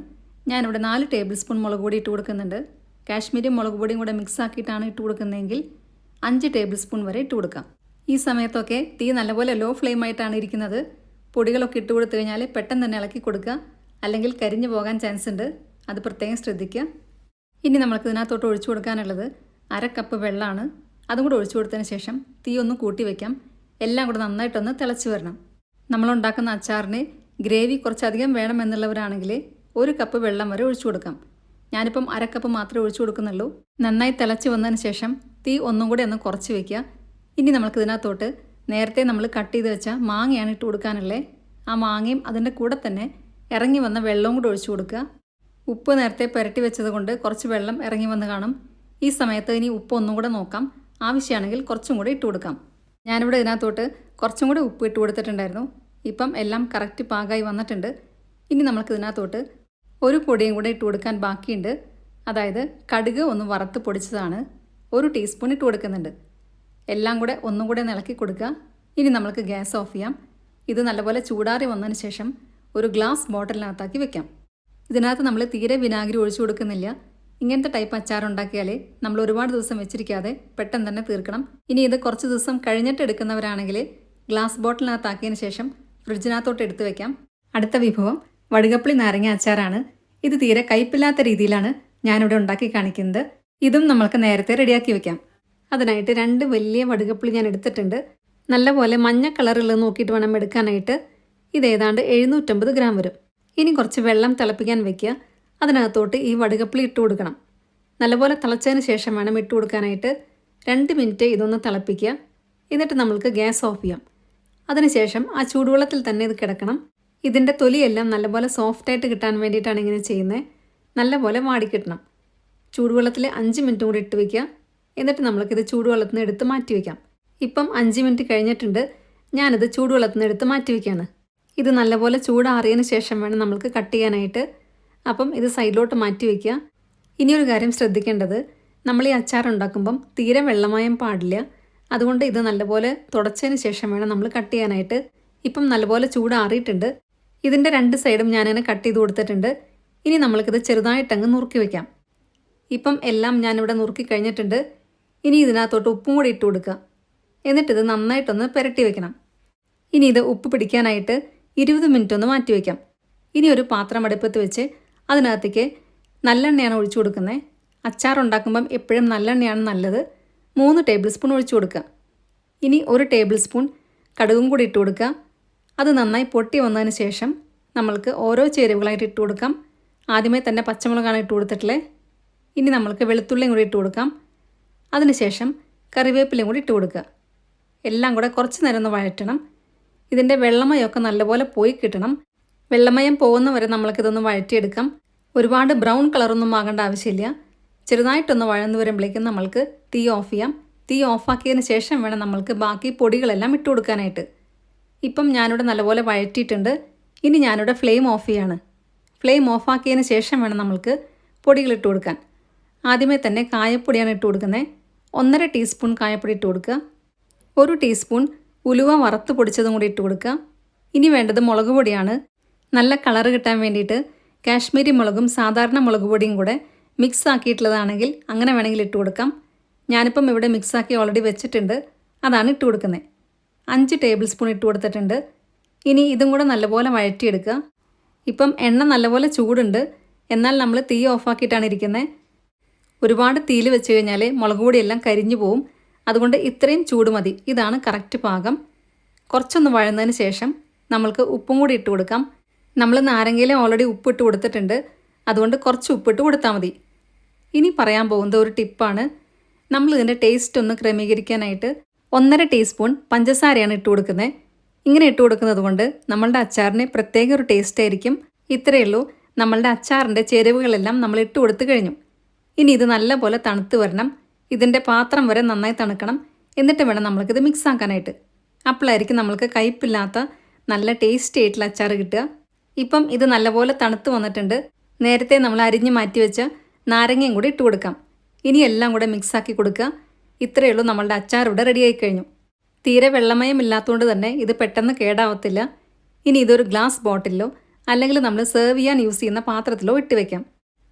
Speaker 1: ഞാനിവിടെ നാല് ടേബിൾ സ്പൂൺ മുളക് പൊടി ഇട്ട് കൊടുക്കുന്നുണ്ട്. കാശ്മീരി മുളക് പൊടിയും കൂടെ മിക്സ് ആക്കിയിട്ടാണ് ഇട്ട് കൊടുക്കുന്നതെങ്കിൽ അഞ്ച് ടേബിൾ സ്പൂൺ വരെ ഇട്ട് കൊടുക്കാം. ഈ സമയത്തൊക്കെ തീ നല്ലപോലെ ലോ ഫ്ലെയിം ആയിട്ടാണ് ഇരിക്കുന്നത്. പൊടികളൊക്കെ ഇട്ട് കൊടുത്തു കഴിഞ്ഞാൽ പെട്ടെന്ന് തന്നെ ഇളക്കി കൊടുക്കുക. അല്ലെങ്കിൽ കരിഞ്ഞു പോകാൻ ചാൻസ് ഉണ്ട്. അത് പ്രത്യേകം ശ്രദ്ധിക്കുക. ഇനി നമ്മൾക്ക് ഇതിനകത്തോട്ട് ഒഴിച്ചു കൊടുക്കാനുള്ളത് അര കപ്പ് വെള്ളമാണ്. അതും കൂടെ ഒഴിച്ചു കൊടുത്തതിന് ശേഷം തീ ഒന്ന് കൂട്ടി വയ്ക്കാം എല്ലാം കൂടെ നന്നായിട്ടൊന്ന് തിളച്ചു വരണം. നമ്മളുണ്ടാക്കുന്ന അച്ചാറിന് ഗ്രേവി കുറച്ചധികം വേണമെന്നുള്ളവരാണെങ്കിൽ ഒരു കപ്പ് വെള്ളം വരെ ഒഴിച്ചു കൊടുക്കാം. ഞാനിപ്പം അര കപ്പ് മാത്രമേ ഒഴിച്ചു കൊടുക്കുന്നുള്ളൂ. നന്നായി തിളച്ച് വന്നതിന് ശേഷം തീ ഒന്നും കൂടെ ഒന്ന് കുറച്ച് വയ്ക്കുക ഇനി നമുക്ക് ഇതിനകത്തോട്ട് നേരത്തെ നമ്മൾ കട്ട് ചെയ്ത് വെച്ച മാങ്ങയാണ് ഇട്ട് കൊടുക്കാനുള്ളത് ആ മാങ്ങയും അതിന്റെ കൂടെ തന്നെ ഇറങ്ങി വന്ന വെള്ളവും കൂടെ ഒഴിച്ചു കൊടുക്കുക. ഉപ്പ് നേരത്തെ പുരട്ടി വെച്ചത് കൊണ്ട് കുറച്ച് വെള്ളം ഇറങ്ങി വന്ന് കാണും. ഈ സമയത്ത് ഇനി ഉപ്പ് ഒന്നും കൂടെ നോക്കാം. ആവശ്യമാണെങ്കിൽ കുറച്ചും കൂടെ ഇട്ട് കൊടുക്കാം. ഞാനിവിടെ ഇതിനകത്തോട്ട് കുറച്ചും കൂടെ ഉപ്പ് ഇട്ട് കൊടുത്തിട്ടുണ്ടായിരുന്നു. ഇപ്പം എല്ലാം കറക്റ്റ് പാകമായി വന്നിട്ടുണ്ട്. ഇനി നമുക്ക് ഇതിനകത്തോട്ട് ഒരു പൊടിയും കൂടെ ഇട്ട് കൊടുക്കാൻ ബാക്കിയുണ്ട്. അതായത് കടുക് ഒന്ന് വറുത്ത് പൊടിച്ചതാണ്. ഒരു ടീസ്പൂൺ ഇട്ട് കൊടുക്കുന്നുണ്ട്. എല്ലാം കൂടെ ഒന്നും കൂടെ ഇളക്കി കൊടുക്കുക. ഇനി നമുക്ക് ഗ്യാസ് ഓഫ് ചെയ്യാം. ഇത് നല്ലപോലെ ചൂടാറി വന്നതിന് ശേഷം ഒരു ഗ്ലാസ് ബോട്ടിലിനകത്താക്കി വെക്കാം. ഇതിനകത്ത് നമ്മൾ തീരെ വിനാഗിരി ഒഴിച്ചു കൊടുക്കുന്നില്ല. ഇങ്ങനത്തെ ടൈപ്പ് അച്ചാർ ഉണ്ടാക്കിയാലേ നമ്മൾ ഒരുപാട് ദിവസം വെച്ചിരിക്കാതെ പെട്ടെന്ന് തന്നെ തീർക്കണം. ഇനി ഇത് കുറച്ച് ദിവസം കഴിഞ്ഞിട്ട് എടുക്കുന്നവരാണെങ്കിൽ ഗ്ലാസ് ബോട്ടിലിനകത്താക്കിയതിന് ശേഷം ഫ്രിഡ്ജിനകത്തോട്ട് എടുത്തു വെക്കാം. അടുത്ത വിഭവം വടുകപ്പിളി നാരങ്ങ അച്ചാറാണ്. ഇത് തീരെ കയ്പില്ലാത്ത രീതിയിലാണ് ഞാനിവിടെ ഉണ്ടാക്കി കാണിക്കുന്നത്. ഇതും നമ്മൾക്ക് നേരത്തെ റെഡിയാക്കി വെക്കാം. അതിനായിട്ട് രണ്ട് വലിയ വടുകപ്പുളി ഞാൻ എടുത്തിട്ടുണ്ട്. നല്ലപോലെ മഞ്ഞ കളറുള്ളത് നോക്കിയിട്ട് വേണം എടുക്കാനായിട്ട്. ഇത് ഏതാണ്ട് എഴുന്നൂറ്റമ്പത് ഗ്രാം വരും. ഇനി കുറച്ച് വെള്ളം തിളപ്പിക്കാൻ വെക്കുക. അതിനകത്തോട്ട് ഈ വടുകപ്പിളി ഇട്ട് കൊടുക്കണം. നല്ലപോലെ തിളച്ചതിന് ശേഷം വേണം ഇട്ട് കൊടുക്കാനായിട്ട്. രണ്ട് മിനിറ്റ് ഇതൊന്ന് തിളപ്പിക്കുക. എന്നിട്ട് നമ്മൾക്ക് ഗ്യാസ് ഓഫ് ചെയ്യാം. അതിനുശേഷം ആ ചൂടുവെള്ളത്തിൽ തന്നെ ഇത് കിടക്കണം. ഇതിന്റെ തൊലിയെല്ലാം നല്ലപോലെ സോഫ്റ്റായിട്ട് കിട്ടാൻ വേണ്ടിയിട്ടാണ് ഇങ്ങനെ ചെയ്യുന്നത്. നല്ലപോലെ വാടിക്കിട്ടണം ചൂടുവെള്ളത്തിൽ അഞ്ച് മിനിറ്റ് കൂടി ഇട്ട് വയ്ക്കുക എന്നിട്ട് നമ്മൾക്കിത് ചൂടുവെള്ളത്തിൽ നിന്ന് എടുത്ത് മാറ്റി വയ്ക്കാം ഇപ്പം അഞ്ച് മിനിറ്റ് കഴിഞ്ഞിട്ടുണ്ട്. ഞാനിത് ചൂടുവെള്ളത്തിൽ നിന്ന് എടുത്ത് മാറ്റി വയ്ക്കുകയാണ് ഇത് നല്ലപോലെ ചൂടാറിയതിന് ശേഷം വേണം നമ്മൾക്ക് കട്ട് ചെയ്യാനായിട്ട്. അപ്പം ഇത് സൈഡിലോട്ട് മാറ്റി വയ്ക്കുക ഇനിയൊരു കാര്യം ശ്രദ്ധിക്കേണ്ടത്. നമ്മൾ ഈ അച്ചാർ ഉണ്ടാക്കുമ്പം തീരെ വെള്ളമയം പാടില്ല. അതുകൊണ്ട് ഇത് നല്ലപോലെ തുടച്ചതിന് ശേഷം വേണം നമ്മൾ കട്ട് ചെയ്യാനായിട്ട്. ഇപ്പം നല്ലപോലെ ചൂടാറിയിട്ടുണ്ട്. ഇതിന്റെ രണ്ട് സൈഡും ഞാനിങ്ങനെ കട്ട് ചെയ്ത് കൊടുത്തിട്ടുണ്ട്. ഇനി നമ്മൾക്കിത് ചെറുതായിട്ടങ്ങ് നുറുക്കി വയ്ക്കാം ഇപ്പം എല്ലാം ഞാനിവിടെ നുറുക്കി കഴിഞ്ഞിട്ടുണ്ട്. ഇനി ഇതിനകത്തോട്ട് ഉപ്പും കൂടി ഇട്ട് കൊടുക്കുക. എന്നിട്ടിത് നന്നായിട്ടൊന്ന് പുരട്ടി വെക്കണം. ഇനി ഇത് ഉപ്പ് പിടിക്കാനായിട്ട് ഇരുപത് മിനിറ്റ് ഒന്ന് മാറ്റി വയ്ക്കാം. ഇനി ഒരു പാത്രം അടുപ്പത്ത് വെച്ച് അതിനകത്തേക്ക് നല്ലെണ്ണയാണ് ഒഴിച്ചു കൊടുക്കുന്നത് അച്ചാർ ഉണ്ടാക്കുമ്പം എപ്പോഴും നല്ലെണ്ണയാണ് നല്ലത്. മൂന്ന് ടേബിൾ സ്പൂൺ ഒഴിച്ചു കൊടുക്കുക. ഇനി ഒരു ടേബിൾ സ്പൂൺ കടുകും കൂടി ഇട്ട് കൊടുക്കുക. അത് നന്നായി പൊട്ടി വന്നതിന് ശേഷം നമ്മൾക്ക് ഓരോ ചേരുവകളായിട്ട് ഇട്ട് കൊടുക്കാം. ആദ്യമേ തന്നെ പച്ചമുളകാണ് ഇട്ട് കൊടുത്തിട്ടുള്ളത് ഇനി നമ്മൾക്ക് വെളുത്തുള്ളിയും കൂടി ഇട്ട് കൊടുക്കാം. അതിനുശേഷം കറിവേപ്പിലയും കൂടി ഇട്ട് കൊടുക്കുക. എല്ലാം കൂടെ കുറച്ച് നേരം ഒന്ന് വഴറ്റണം. ഇതിന്റെ വെള്ളമയമൊക്കെ നല്ലപോലെ പോയി കിട്ടണം. വെള്ളമയം പോകുന്ന വരെ നമ്മൾക്കിതൊന്ന് വഴറ്റിയെടുക്കാം. ഒരുപാട് ബ്രൗൺ കളറൊന്നും ആകേണ്ട ആവശ്യമില്ല. ചെറുതായിട്ടൊന്ന് വഴന്നു വരുമ്പോഴേക്കും നമ്മൾക്ക് തീ ഓഫ് ചെയ്യാം. തീ ഓഫാക്കിയതിന് ശേഷം വേണം നമ്മൾക്ക് ബാക്കി പൊടികളെല്ലാം ഇട്ട് കൊടുക്കാനായിട്ട്. ഇപ്പം ഞാനിവിടെ നല്ലപോലെ വഴറ്റിയിട്ടുണ്ട്. ഇനി ഞാനിവിടെ ഫ്ലെയിം ഓഫ് ചെയ്യാണ്. ഫ്ലെയിം ഓഫാക്കിയതിന് ശേഷം വേണം നമ്മൾക്ക് പൊടികൾ ഇട്ട് കൊടുക്കാൻ. ആദ്യമേ തന്നെ കായപ്പൊടിയാണ് ഇട്ട് കൊടുക്കുന്നത്. ഒന്നര ടീസ്പൂൺ കായപ്പൊടി ഇട്ട് കൊടുക്കുക. ഒരു ടീസ്പൂൺ ഉലുവ വറുത്ത് പൊടിച്ചതും കൂടി ഇട്ട് കൊടുക്കുക. ഇനി വേണ്ടത് മുളക് പൊടിയാണ്. നല്ല കളർ കിട്ടാൻ വേണ്ടിയിട്ട് കാശ്മീരി മുളകും സാധാരണ മുളക് പൊടിയും കൂടെ മിക്സ് ആക്കിയിട്ടുള്ളതാണെങ്കിൽ അങ്ങനെ വേണമെങ്കിൽ ഇട്ട് കൊടുക്കാം. ഞാനിപ്പം ഇവിടെ മിക്സ് ആക്കി ഓൾറെഡി വെച്ചിട്ടുണ്ട്. അതാണ് ഇട്ട് കൊടുക്കുന്നത്. അഞ്ച് ടേബിൾ സ്പൂൺ ഇട്ട് കൊടുത്തിട്ടുണ്ട്. ഇനി ഇതും കൂടെ നല്ലപോലെ വഴറ്റിയെടുക്കുക. ഇപ്പം എണ്ണ നല്ലപോലെ ചൂടുണ്ട്. എന്നാൽ നമ്മൾ തീ ഓഫാക്കിയിട്ടാണ് ഇരിക്കുന്നത്. ഒരുപാട് തീയിൽ വെച്ച് കഴിഞ്ഞാൽ മുളക് പൊടിയെല്ലാം കരിഞ്ഞു പോവും. അതുകൊണ്ട് ഇത്രയും ചൂട് മതി. ഇതാണ് കറക്റ്റ് പാകം. കുറച്ചൊന്ന് വഴന്നതിന് ശേഷം നമ്മൾക്ക് ഉപ്പും കൂടി ഇട്ട് കൊടുക്കാം. നമ്മൾ നാരങ്ങയിൽ ഓൾറെഡി ഉപ്പിട്ട് കൊടുത്തിട്ടുണ്ട്. അതുകൊണ്ട് കുറച്ച് ഉപ്പിട്ട് കൊടുത്താൽ മതി. ഇനി പറയാൻ പോകുന്ന ഒരു ടിപ്പാണ് നമ്മൾ ഇതിന്റെ ടേസ്റ്റ് ഒന്ന് ക്രമീകരിക്കാനായിട്ട് ഒന്നര ടീസ്പൂൺ പഞ്ചസാരയാണ് ഇട്ട് കൊടുക്കുന്നത്. ഇങ്ങനെ ഇട്ട് കൊടുക്കുന്നത് കൊണ്ട് നമ്മളുടെ അച്ചാറിന് പ്രത്യേക ഒരു ടേസ്റ്റ് ആയിരിക്കും. ഇത്രയേ ഉള്ളൂ. നമ്മളുടെ അച്ചാറിന്റെ ചേരുവകളെല്ലാം നമ്മൾ ഇട്ട് കൊടുത്തു കഴിഞ്ഞു. ഇനി ഇത് നല്ലപോലെ തണുത്ത് വരണം. ഇതിന്റെ പാത്രം വരെ നന്നായി തണുക്കണം. എന്നിട്ട് വേണം നമ്മൾക്കിത് മിക്സ് ആക്കാനായിട്ട്. അപ്പോഴായിരിക്കും നമ്മൾക്ക് കയ്പില്ലാത്ത നല്ല ടേസ്റ്റി ആയിട്ടുള്ള അച്ചാർ കിട്ടുക. ഇപ്പം ഇത് നല്ലപോലെ തണുത്ത് വന്നിട്ടുണ്ട്. നേരത്തെ നമ്മൾ അരിഞ്ഞ് മാറ്റി വെച്ച നാരങ്ങയും കൂടി ഇട്ട് കൊടുക്കാം. ഇനി എല്ലാം കൂടെ മിക്സ് ആക്കി കൊടുക്കുക. ഇത്രയേ ഉള്ളൂ നമ്മളുടെ അച്ചാർ ഇവിടെ റെഡിയായി കഴിഞ്ഞു. തീരെ വെള്ളമയം ഇല്ലാത്തതുകൊണ്ട് തന്നെ ഇത് പെട്ടെന്ന് കേടാവത്തില്ല. ഇനി ഇതൊരു ഗ്ലാസ് ബോട്ടിലോ അല്ലെങ്കിൽ നമ്മൾ സെർവ് ചെയ്യാൻ യൂസ് ചെയ്യുന്ന പാത്രത്തിലോ ഇട്ട് വയ്ക്കാം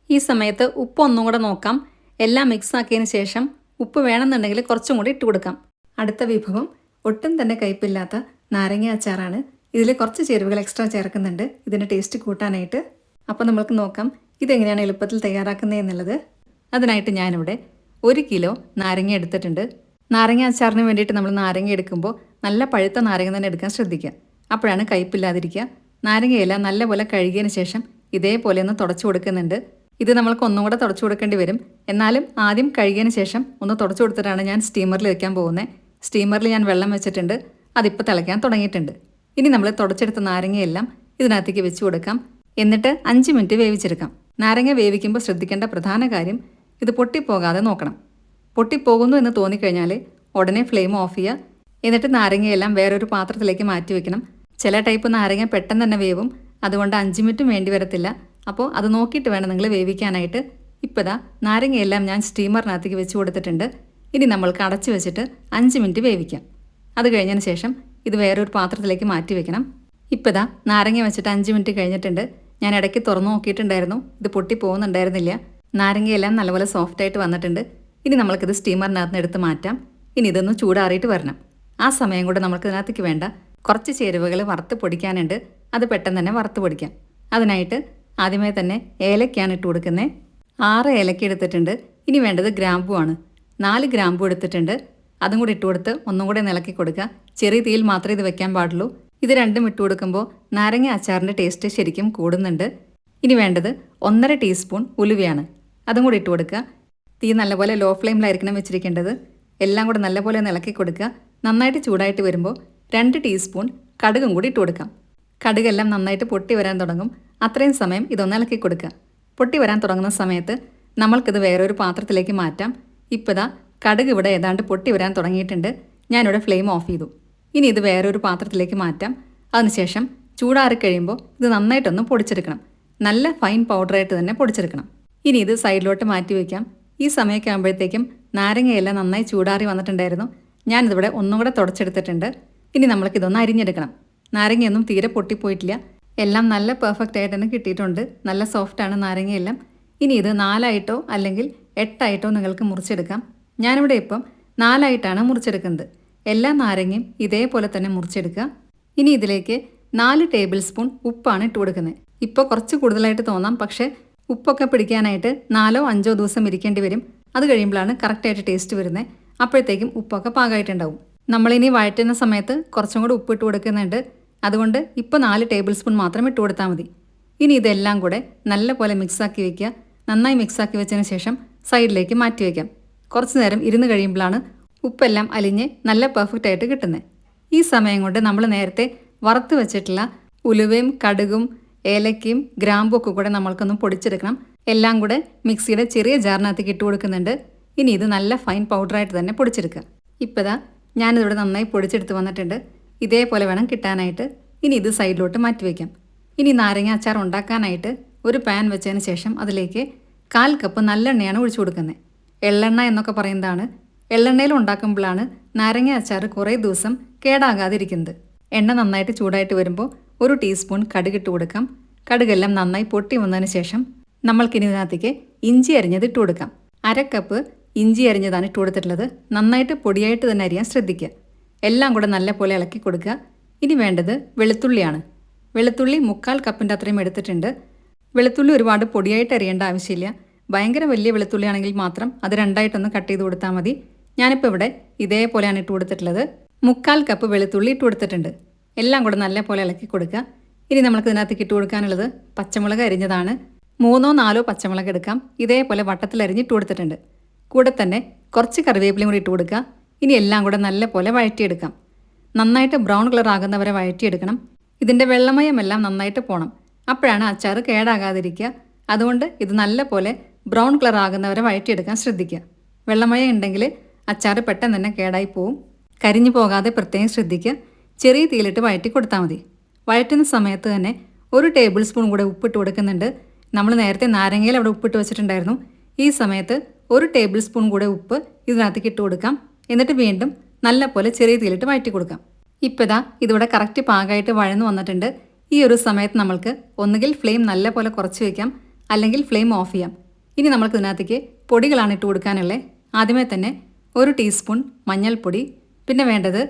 Speaker 1: ഈ സമയത്ത് ഉപ്പ് ഒന്നും കൂടെ നോക്കാം. എല്ലാം മിക്സ് ആക്കിയതിന് ശേഷം ഉപ്പ് വേണമെന്നുണ്ടെങ്കിൽ കുറച്ചും കൂടി ഇട്ട് കൊടുക്കാം. അടുത്ത വിഭവം ഒട്ടും തന്നെ കയ്പില്ലാത്ത നാരങ്ങ അച്ചാറാണ്. ഇതിൽ കുറച്ച് ചേരുവകൾ എക്സ്ട്രാ ചേർക്കുന്നുണ്ട്. ഇതിന്റെ ടേസ്റ്റ് കൂട്ടാനായിട്ട്. അപ്പോൾ നമ്മൾക്ക് നോക്കാം ഇതെങ്ങനെയാണ് എളുപ്പത്തിൽ തയ്യാറാക്കുന്നത് എന്നുള്ളത്. അതിനായിട്ട് ഞാനിവിടെ ഒരു കിലോ നാരങ്ങ എടുത്തിട്ടുണ്ട്. നാരങ്ങ അച്ചാറിന് വേണ്ടിയിട്ട് നമ്മൾ നാരങ്ങ എടുക്കുമ്പോൾ നല്ല പഴുത്ത നാരങ്ങ തന്നെ എടുക്കാൻ ശ്രദ്ധിക്കുക. അപ്പോഴാണ് കയ്പില്ലാതിരിക്കുക. നാരങ്ങയെല്ലാം നല്ലപോലെ കഴുകിയതിന് ശേഷം ഇതേപോലെ ഒന്ന് തുടച്ചു കൊടുക്കുന്നുണ്ട്. ഇത് നമ്മൾക്ക് ഒന്നും കൂടെ തുടച്ചു കൊടുക്കേണ്ടി വരും. എന്നാലും ആദ്യം കഴുകിയതിന് ശേഷം ഒന്ന് തുടച്ചു കൊടുത്തിട്ടാണ് ഞാൻ സ്റ്റീമറിൽ വെക്കാൻ പോകുന്നത്. സ്റ്റീമറിൽ ഞാൻ വെള്ളം വെച്ചിട്ടുണ്ട്. അതിപ്പോൾ തിളയ്ക്കാൻ തുടങ്ങിയിട്ടുണ്ട്. ഇനി നമ്മൾ തുടച്ചെടുത്ത നാരങ്ങയെല്ലാം ഇതിനകത്തേക്ക് വെച്ച് കൊടുക്കാം. എന്നിട്ട് അഞ്ച് മിനിറ്റ് വേവിച്ചെടുക്കാം. നാരങ്ങ വേവിക്കുമ്പോൾ ശ്രദ്ധിക്കേണ്ട പ്രധാന കാര്യം ഇത് പൊട്ടിപ്പോകാതെ നോക്കണം. പൊട്ടിപ്പോകുന്നു എന്ന് തോന്നിക്കഴിഞ്ഞാൽ ഉടനെ ഫ്ലെയിം ഓഫ് ചെയ്യുക. എന്നിട്ട് നാരങ്ങയെല്ലാം വേറൊരു പാത്രത്തിലേക്ക് മാറ്റി വെക്കണം. ചില ടൈപ്പ് നാരങ്ങ പെട്ടെന്ന് തന്നെ വേവും. അതുകൊണ്ട് അഞ്ച് മിനിറ്റും വേണ്ടി വരത്തില്ല. അപ്പോൾ അത് നോക്കിയിട്ട് വേണം നിങ്ങൾ വേവിക്കാനായിട്ട്. ഇപ്പതാ നാരങ്ങയെല്ലാം ഞാൻ സ്റ്റീമറിനകത്തേക്ക് വെച്ച് കൊടുത്തിട്ടുണ്ട്. ഇനി നമ്മൾക്ക് അടച്ചു വെച്ചിട്ട് അഞ്ച് മിനിറ്റ് വേവിക്കാം. അത് കഴിഞ്ഞതിന് ശേഷം ഇത് വേറൊരു പാത്രത്തിലേക്ക് മാറ്റി വെക്കണം. ഇപ്പതാ നാരങ്ങ വെച്ചിട്ട് അഞ്ച് മിനിറ്റ് കഴിഞ്ഞിട്ടുണ്ട്. ഞാൻ ഇടയ്ക്ക് തുറന്നു നോക്കിയിട്ടുണ്ടായിരുന്നു. ഇത് പൊട്ടി പോകുന്നുണ്ടായിരുന്നില്ല. നാരങ്ങയെല്ലാം നല്ലപോലെ സോഫ്റ്റ് ആയിട്ട് വന്നിട്ടുണ്ട്. ഇനി നമ്മൾക്കിത് സ്റ്റീമറിനകത്ത് എടുത്ത് മാറ്റാം. ഇനി ഇതൊന്ന് ചൂടാറിയിട്ട് വരണം. ആ സമയം കൂടെ നമുക്ക് ഇതിനകത്തേക്ക് വേണ്ട കുറച്ച് ചേരുവകൾ വറുത്ത് പൊടിക്കാനുണ്ട്. അത് പെട്ടെന്ന് തന്നെ വറുത്ത് പൊടിക്കാം. അതിനായിട്ട് ആദ്യമേ തന്നെ ഏലക്കയാണ് ഇട്ട് കൊടുക്കുന്നത് ആറ് ഏലക്ക എടുത്തിട്ടുണ്ട്. ഇനി വേണ്ടത് ഗ്രാമ്പു ആണ്. നാല് ഗ്രാമ്പു എടുത്തിട്ടുണ്ട്. അതും കൂടി ഇട്ട് കൊടുത്ത് ഒന്നും കൂടെ നിലക്കി കൊടുക്കുക. ചെറിയ തീയിൽ മാത്രമേ ഇത് വെക്കാൻ പാടുള്ളൂ. ഇത് രണ്ടും ഇട്ട് കൊടുക്കുമ്പോൾ നാരങ്ങ അച്ചാറിന്റെ ടേസ്റ്റ് ശരിക്കും കൂടുന്നുണ്ട്. ഇനി വേണ്ടത് ഒന്നര ടീസ്പൂൺ ഉലുവയാണ്. അതും കൂടി ഇട്ട് കൊടുക്കുക. തീ നല്ലപോലെ ലോ ഫ്ലെയിമിലായിരിക്കണം വെച്ചിരിക്കേണ്ടത്. എല്ലാം കൂടെ നല്ലപോലെ ഇളക്കി കൊടുക്കുക. നന്നായിട്ട് ചൂടായിട്ട് വരുമ്പോൾ രണ്ട് ടീസ്പൂൺ കടുകും കൂടി ഇട്ട് കൊടുക്കാം. കടുകെല്ലാം നന്നായിട്ട് പൊട്ടി വരാൻ തുടങ്ങും. അത്രയും സമയം ഇതൊന്ന് ഇളക്കി കൊടുക്കുക. പൊട്ടി വരാൻ തുടങ്ങുന്ന സമയത്ത് നമ്മൾക്കിത് വേറൊരു പാത്രത്തിലേക്ക് മാറ്റാം. ഇപ്പതാ കടുക് ഇവിടെ ഏതാണ്ട് പൊട്ടി വരാൻ തുടങ്ങിയിട്ടുണ്ട്. ഞാനിവിടെ ഫ്ലെയിം ഓഫ് ചെയ്തു. ഇനി ഇത് വേറൊരു പാത്രത്തിലേക്ക് മാറ്റാം. അതിനുശേഷം ചൂടാറി കഴിയുമ്പോൾ ഇത് നന്നായിട്ടൊന്ന് പൊടിച്ചെടുക്കണം. നല്ല ഫൈൻ പൗഡറായിട്ട് തന്നെ പൊടിച്ചെടുക്കണം. ഇനി ഇത് സൈഡിലോട്ട് മാറ്റി വയ്ക്കാം ഈ സമയമൊക്കെ ആകുമ്പോഴത്തേക്കും നാരങ്ങയെല്ലാം നന്നായി ചൂടാറി വന്നിട്ടുണ്ടായിരുന്നു. ഞാനിതിവിടെ ഒന്നും കൂടെ തുടച്ചെടുത്തിട്ടുണ്ട്. ഇനി നമ്മൾക്കിതൊന്ന് അരിഞ്ഞെടുക്കണം. നാരങ്ങയൊന്നും തീരെ പൊട്ടിപ്പോയിട്ടില്ല. എല്ലാം നല്ല പെർഫെക്റ്റ് ആയിട്ട് തന്നെ കിട്ടിയിട്ടുണ്ട്. നല്ല സോഫ്റ്റാണ് നാരങ്ങയെല്ലാം. ഇനി ഇത് നാലായിട്ടോ അല്ലെങ്കിൽ എട്ടായിട്ടോ നിങ്ങൾക്ക് മുറിച്ചെടുക്കാം. ഞാനിവിടെ ഇപ്പം നാലായിട്ടാണ് മുറിച്ചെടുക്കുന്നത്. എല്ലാ നാരങ്ങയും ഇതേപോലെ തന്നെ മുറിച്ചെടുക്കുക. ഇനി ഇതിലേക്ക് നാല് ടേബിൾ സ്പൂൺ ഉപ്പാണ് ഇട്ട് കൊടുക്കുന്നത്. ഇപ്പോൾ കുറച്ച് കൂടുതലായിട്ട് തോന്നാം. പക്ഷേ ഉപ്പൊക്കെ പിടിക്കാനായിട്ട് നാലോ അഞ്ചോ ദിവസം ഇരിക്കേണ്ടി വരും. അത് കഴിയുമ്പോഴാണ് കറക്റ്റായിട്ട് ടേസ്റ്റ് വരുന്നത്. അപ്പോഴത്തേക്കും ഉപ്പൊക്കെ പാകമായിട്ടുണ്ടാവും. നമ്മളിനി വഴറ്റുന്ന സമയത്ത് കുറച്ചും കൂടി ഉപ്പിട്ട് കൊടുക്കുന്നുണ്ട്. അതുകൊണ്ട് ഇപ്പോൾ നാല് ടേബിൾ സ്പൂൺ മാത്രം ഇട്ട് കൊടുത്താൽ മതി. ഇനി ഇതെല്ലാം കൂടെ നല്ല പോലെ മിക്സാക്കി വയ്ക്കുക നന്നായി മിക്സാക്കി വെച്ചതിന് ശേഷം സൈഡിലേക്ക് മാറ്റി വയ്ക്കാം കുറച്ച് നേരം ഇരുന്ന് കഴിയുമ്പോഴാണ് ഉപ്പെല്ലാം അലിഞ്ഞ് നല്ല പെർഫെക്റ്റ് ആയിട്ട് കിട്ടുന്നത് ഈ സമയം കൊണ്ട് നമ്മൾ നേരത്തെ വറുത്ത് വെച്ചിട്ടുള്ള ഉലുവയും കടുകും ഏലക്കയും ഗ്രാമ്പും ഒക്കെ കൂടെ നമ്മൾക്കൊന്ന് പൊടിച്ചെടുക്കണം. എല്ലാം കൂടെ മിക്സിയുടെ ചെറിയ ജാറിനകത്തേക്ക് ഇട്ട് കൊടുക്കുന്നുണ്ട്. ഇനി ഇത് നല്ല ഫൈൻ പൗഡറായിട്ട് തന്നെ പൊടിച്ചെടുക്കുക. ഇപ്പതാ ഞാനിതിവിടെ നന്നായി പൊടിച്ചെടുത്ത് വന്നിട്ടുണ്ട്. ഇതേപോലെ വേണം കിട്ടാനായിട്ട്. ഇനി ഇത് സൈഡിലോട്ട് മാറ്റി വയ്ക്കാം ഇനി നാരങ്ങ അച്ചാർ ഉണ്ടാക്കാനായിട്ട് ഒരു പാൻ വെച്ചതിന് ശേഷം അതിലേക്ക് കാൽ കപ്പ് നല്ലെണ്ണയാണ് ഒഴിച്ചു കൊടുക്കുന്നത്. എള്ളെണ്ണ എന്നൊക്കെ പറയുന്നതാണ്. എള്ളെണ്ണയിൽ ഉണ്ടാക്കുമ്പോഴാണ് നാരങ്ങ അച്ചാർ കുറേ ദിവസം കേടാകാതിരിക്കുന്നത്. എണ്ണ നന്നായിട്ട് ചൂടായിട്ട് വരുമ്പോൾ ഒരു ടീസ്പൂൺ കടുകിട്ട് കൊടുക്കാം. കടുകെല്ലാം നന്നായി പൊട്ടി വന്നതിന് ശേഷം നമ്മൾക്കിനി ഇതിനകത്തേക്ക് ഇഞ്ചി അരിഞ്ഞത് ഇട്ട് കൊടുക്കാം. അര കപ്പ് ഇഞ്ചി അരിഞ്ഞതാണ് ഇട്ട് കൊടുത്തിട്ടുള്ളത്. നന്നായിട്ട് പൊടിയായിട്ട് തന്നെ അരിയാൻ ശ്രദ്ധിക്കുക. എല്ലാം കൂടെ നല്ലപോലെ ഇളക്കി കൊടുക്കുക. ഇനി വേണ്ടത് വെളുത്തുള്ളിയാണ്. വെളുത്തുള്ളി മുക്കാൽ കപ്പിന്റെ അത്രയും എടുത്തിട്ടുണ്ട്. വെളുത്തുള്ളി ഒരുപാട് പൊടിയായിട്ട് അറിയേണ്ട ആവശ്യമില്ല. ഭയങ്കര വലിയ വെളുത്തുള്ളിയാണെങ്കിൽ മാത്രം അത് രണ്ടായിട്ടൊന്ന് കട്ട് ചെയ്ത് കൊടുത്താൽ മതി. ഞാനിപ്പോൾ ഇവിടെ ഇതേപോലെയാണ് ഇട്ട് കൊടുത്തിട്ടുള്ളത്. മുക്കാൽ കപ്പ് വെളുത്തുള്ളി ഇട്ട് കൊടുത്തിട്ടുണ്ട്. എല്ലാം കൂടെ നല്ലപോലെ ഇളക്കി കൊടുക്കുക. ഇനി നമുക്ക് ഇതിനകത്തേക്ക് ഇട്ട് കൊടുക്കാനുള്ളത് പച്ചമുളക് അരിഞ്ഞതാണ്. മൂന്നോ നാലോ പച്ചമുളക് എടുക്കാം. ഇതേപോലെ വട്ടത്തിൽ അരിഞ്ഞിട്ട് കൊടുത്തിട്ടുണ്ട്. കൂടെ തന്നെ കുറച്ച് കറിവേപ്പിലയും കൂടി ഇട്ട് കൊടുക്കുക. ഇനി എല്ലാം കൂടെ നല്ലപോലെ വഴറ്റിയെടുക്കാം. നന്നായിട്ട് ബ്രൗൺ കളർ ആകുന്നവരെ വഴറ്റിയെടുക്കണം. ഇതിന്റെ വെള്ളമയമെല്ലാം നന്നായിട്ട് പോകണം അപ്പോഴാണ് അച്ചാർ കേടാകാതിരിക്കുക. അതുകൊണ്ട് ഇത് നല്ലപോലെ ബ്രൗൺ കളർ ആകുന്നവരെ വഴറ്റിയെടുക്കാൻ ശ്രദ്ധിക്കുക. വെള്ളമയം ഉണ്ടെങ്കിൽ അച്ചാർ പെട്ടെന്ന് തന്നെ കേടായി പോവും. കരിഞ്ഞു പോകാതെ പ്രത്യേകം ശ്രദ്ധിക്കുക. ചെറിയ തീയിലിട്ട് വഴറ്റി കൊടുത്താൽ മതി. വഴറ്റുന്ന സമയത്ത് തന്നെ ഒരു ടേബിൾ സ്പൂൺ കൂടെ ഉപ്പിട്ട് കൊടുക്കുന്നുണ്ട്. നമ്മൾ നേരത്തെ നാരങ്ങയിൽ അവിടെ ഉപ്പിട്ട് വെച്ചിട്ടുണ്ടായിരുന്നു. ഈ സമയത്ത് ഒരു ടേബിൾ സ്പൂൺ കൂടെ ഉപ്പ് ഇതിനകത്തേക്ക് ഇട്ട് കൊടുക്കാം. എന്നിട്ട് വീണ്ടും നല്ലപോലെ ചെറിയ തീയിലിട്ട് വഴറ്റി കൊടുക്കാം. ഇപ്പോൾ ഇതാ ഇതിവിടെ കറക്റ്റ് പാകമായിട്ട് വഴന്നു വന്നിട്ടുണ്ട്. ഈ ഒരു സമയത്ത് നമ്മൾക്ക് ഒന്നുകിൽ ഫ്ലെയിം നല്ലപോലെ കുറച്ച് വയ്ക്കാം അല്ലെങ്കിൽ ഫ്ലെയിം ഓഫ് ചെയ്യാം. ഇനി നമ്മൾക്ക് ഇതിനകത്തേക്ക് പൊടികളാണ് ഇട്ട് കൊടുക്കാനുള്ളത് ആദ്യമേ തന്നെ ഒരു ടീസ്പൂൺ മഞ്ഞൾപ്പൊടി പിന്നെ വേണ്ടത്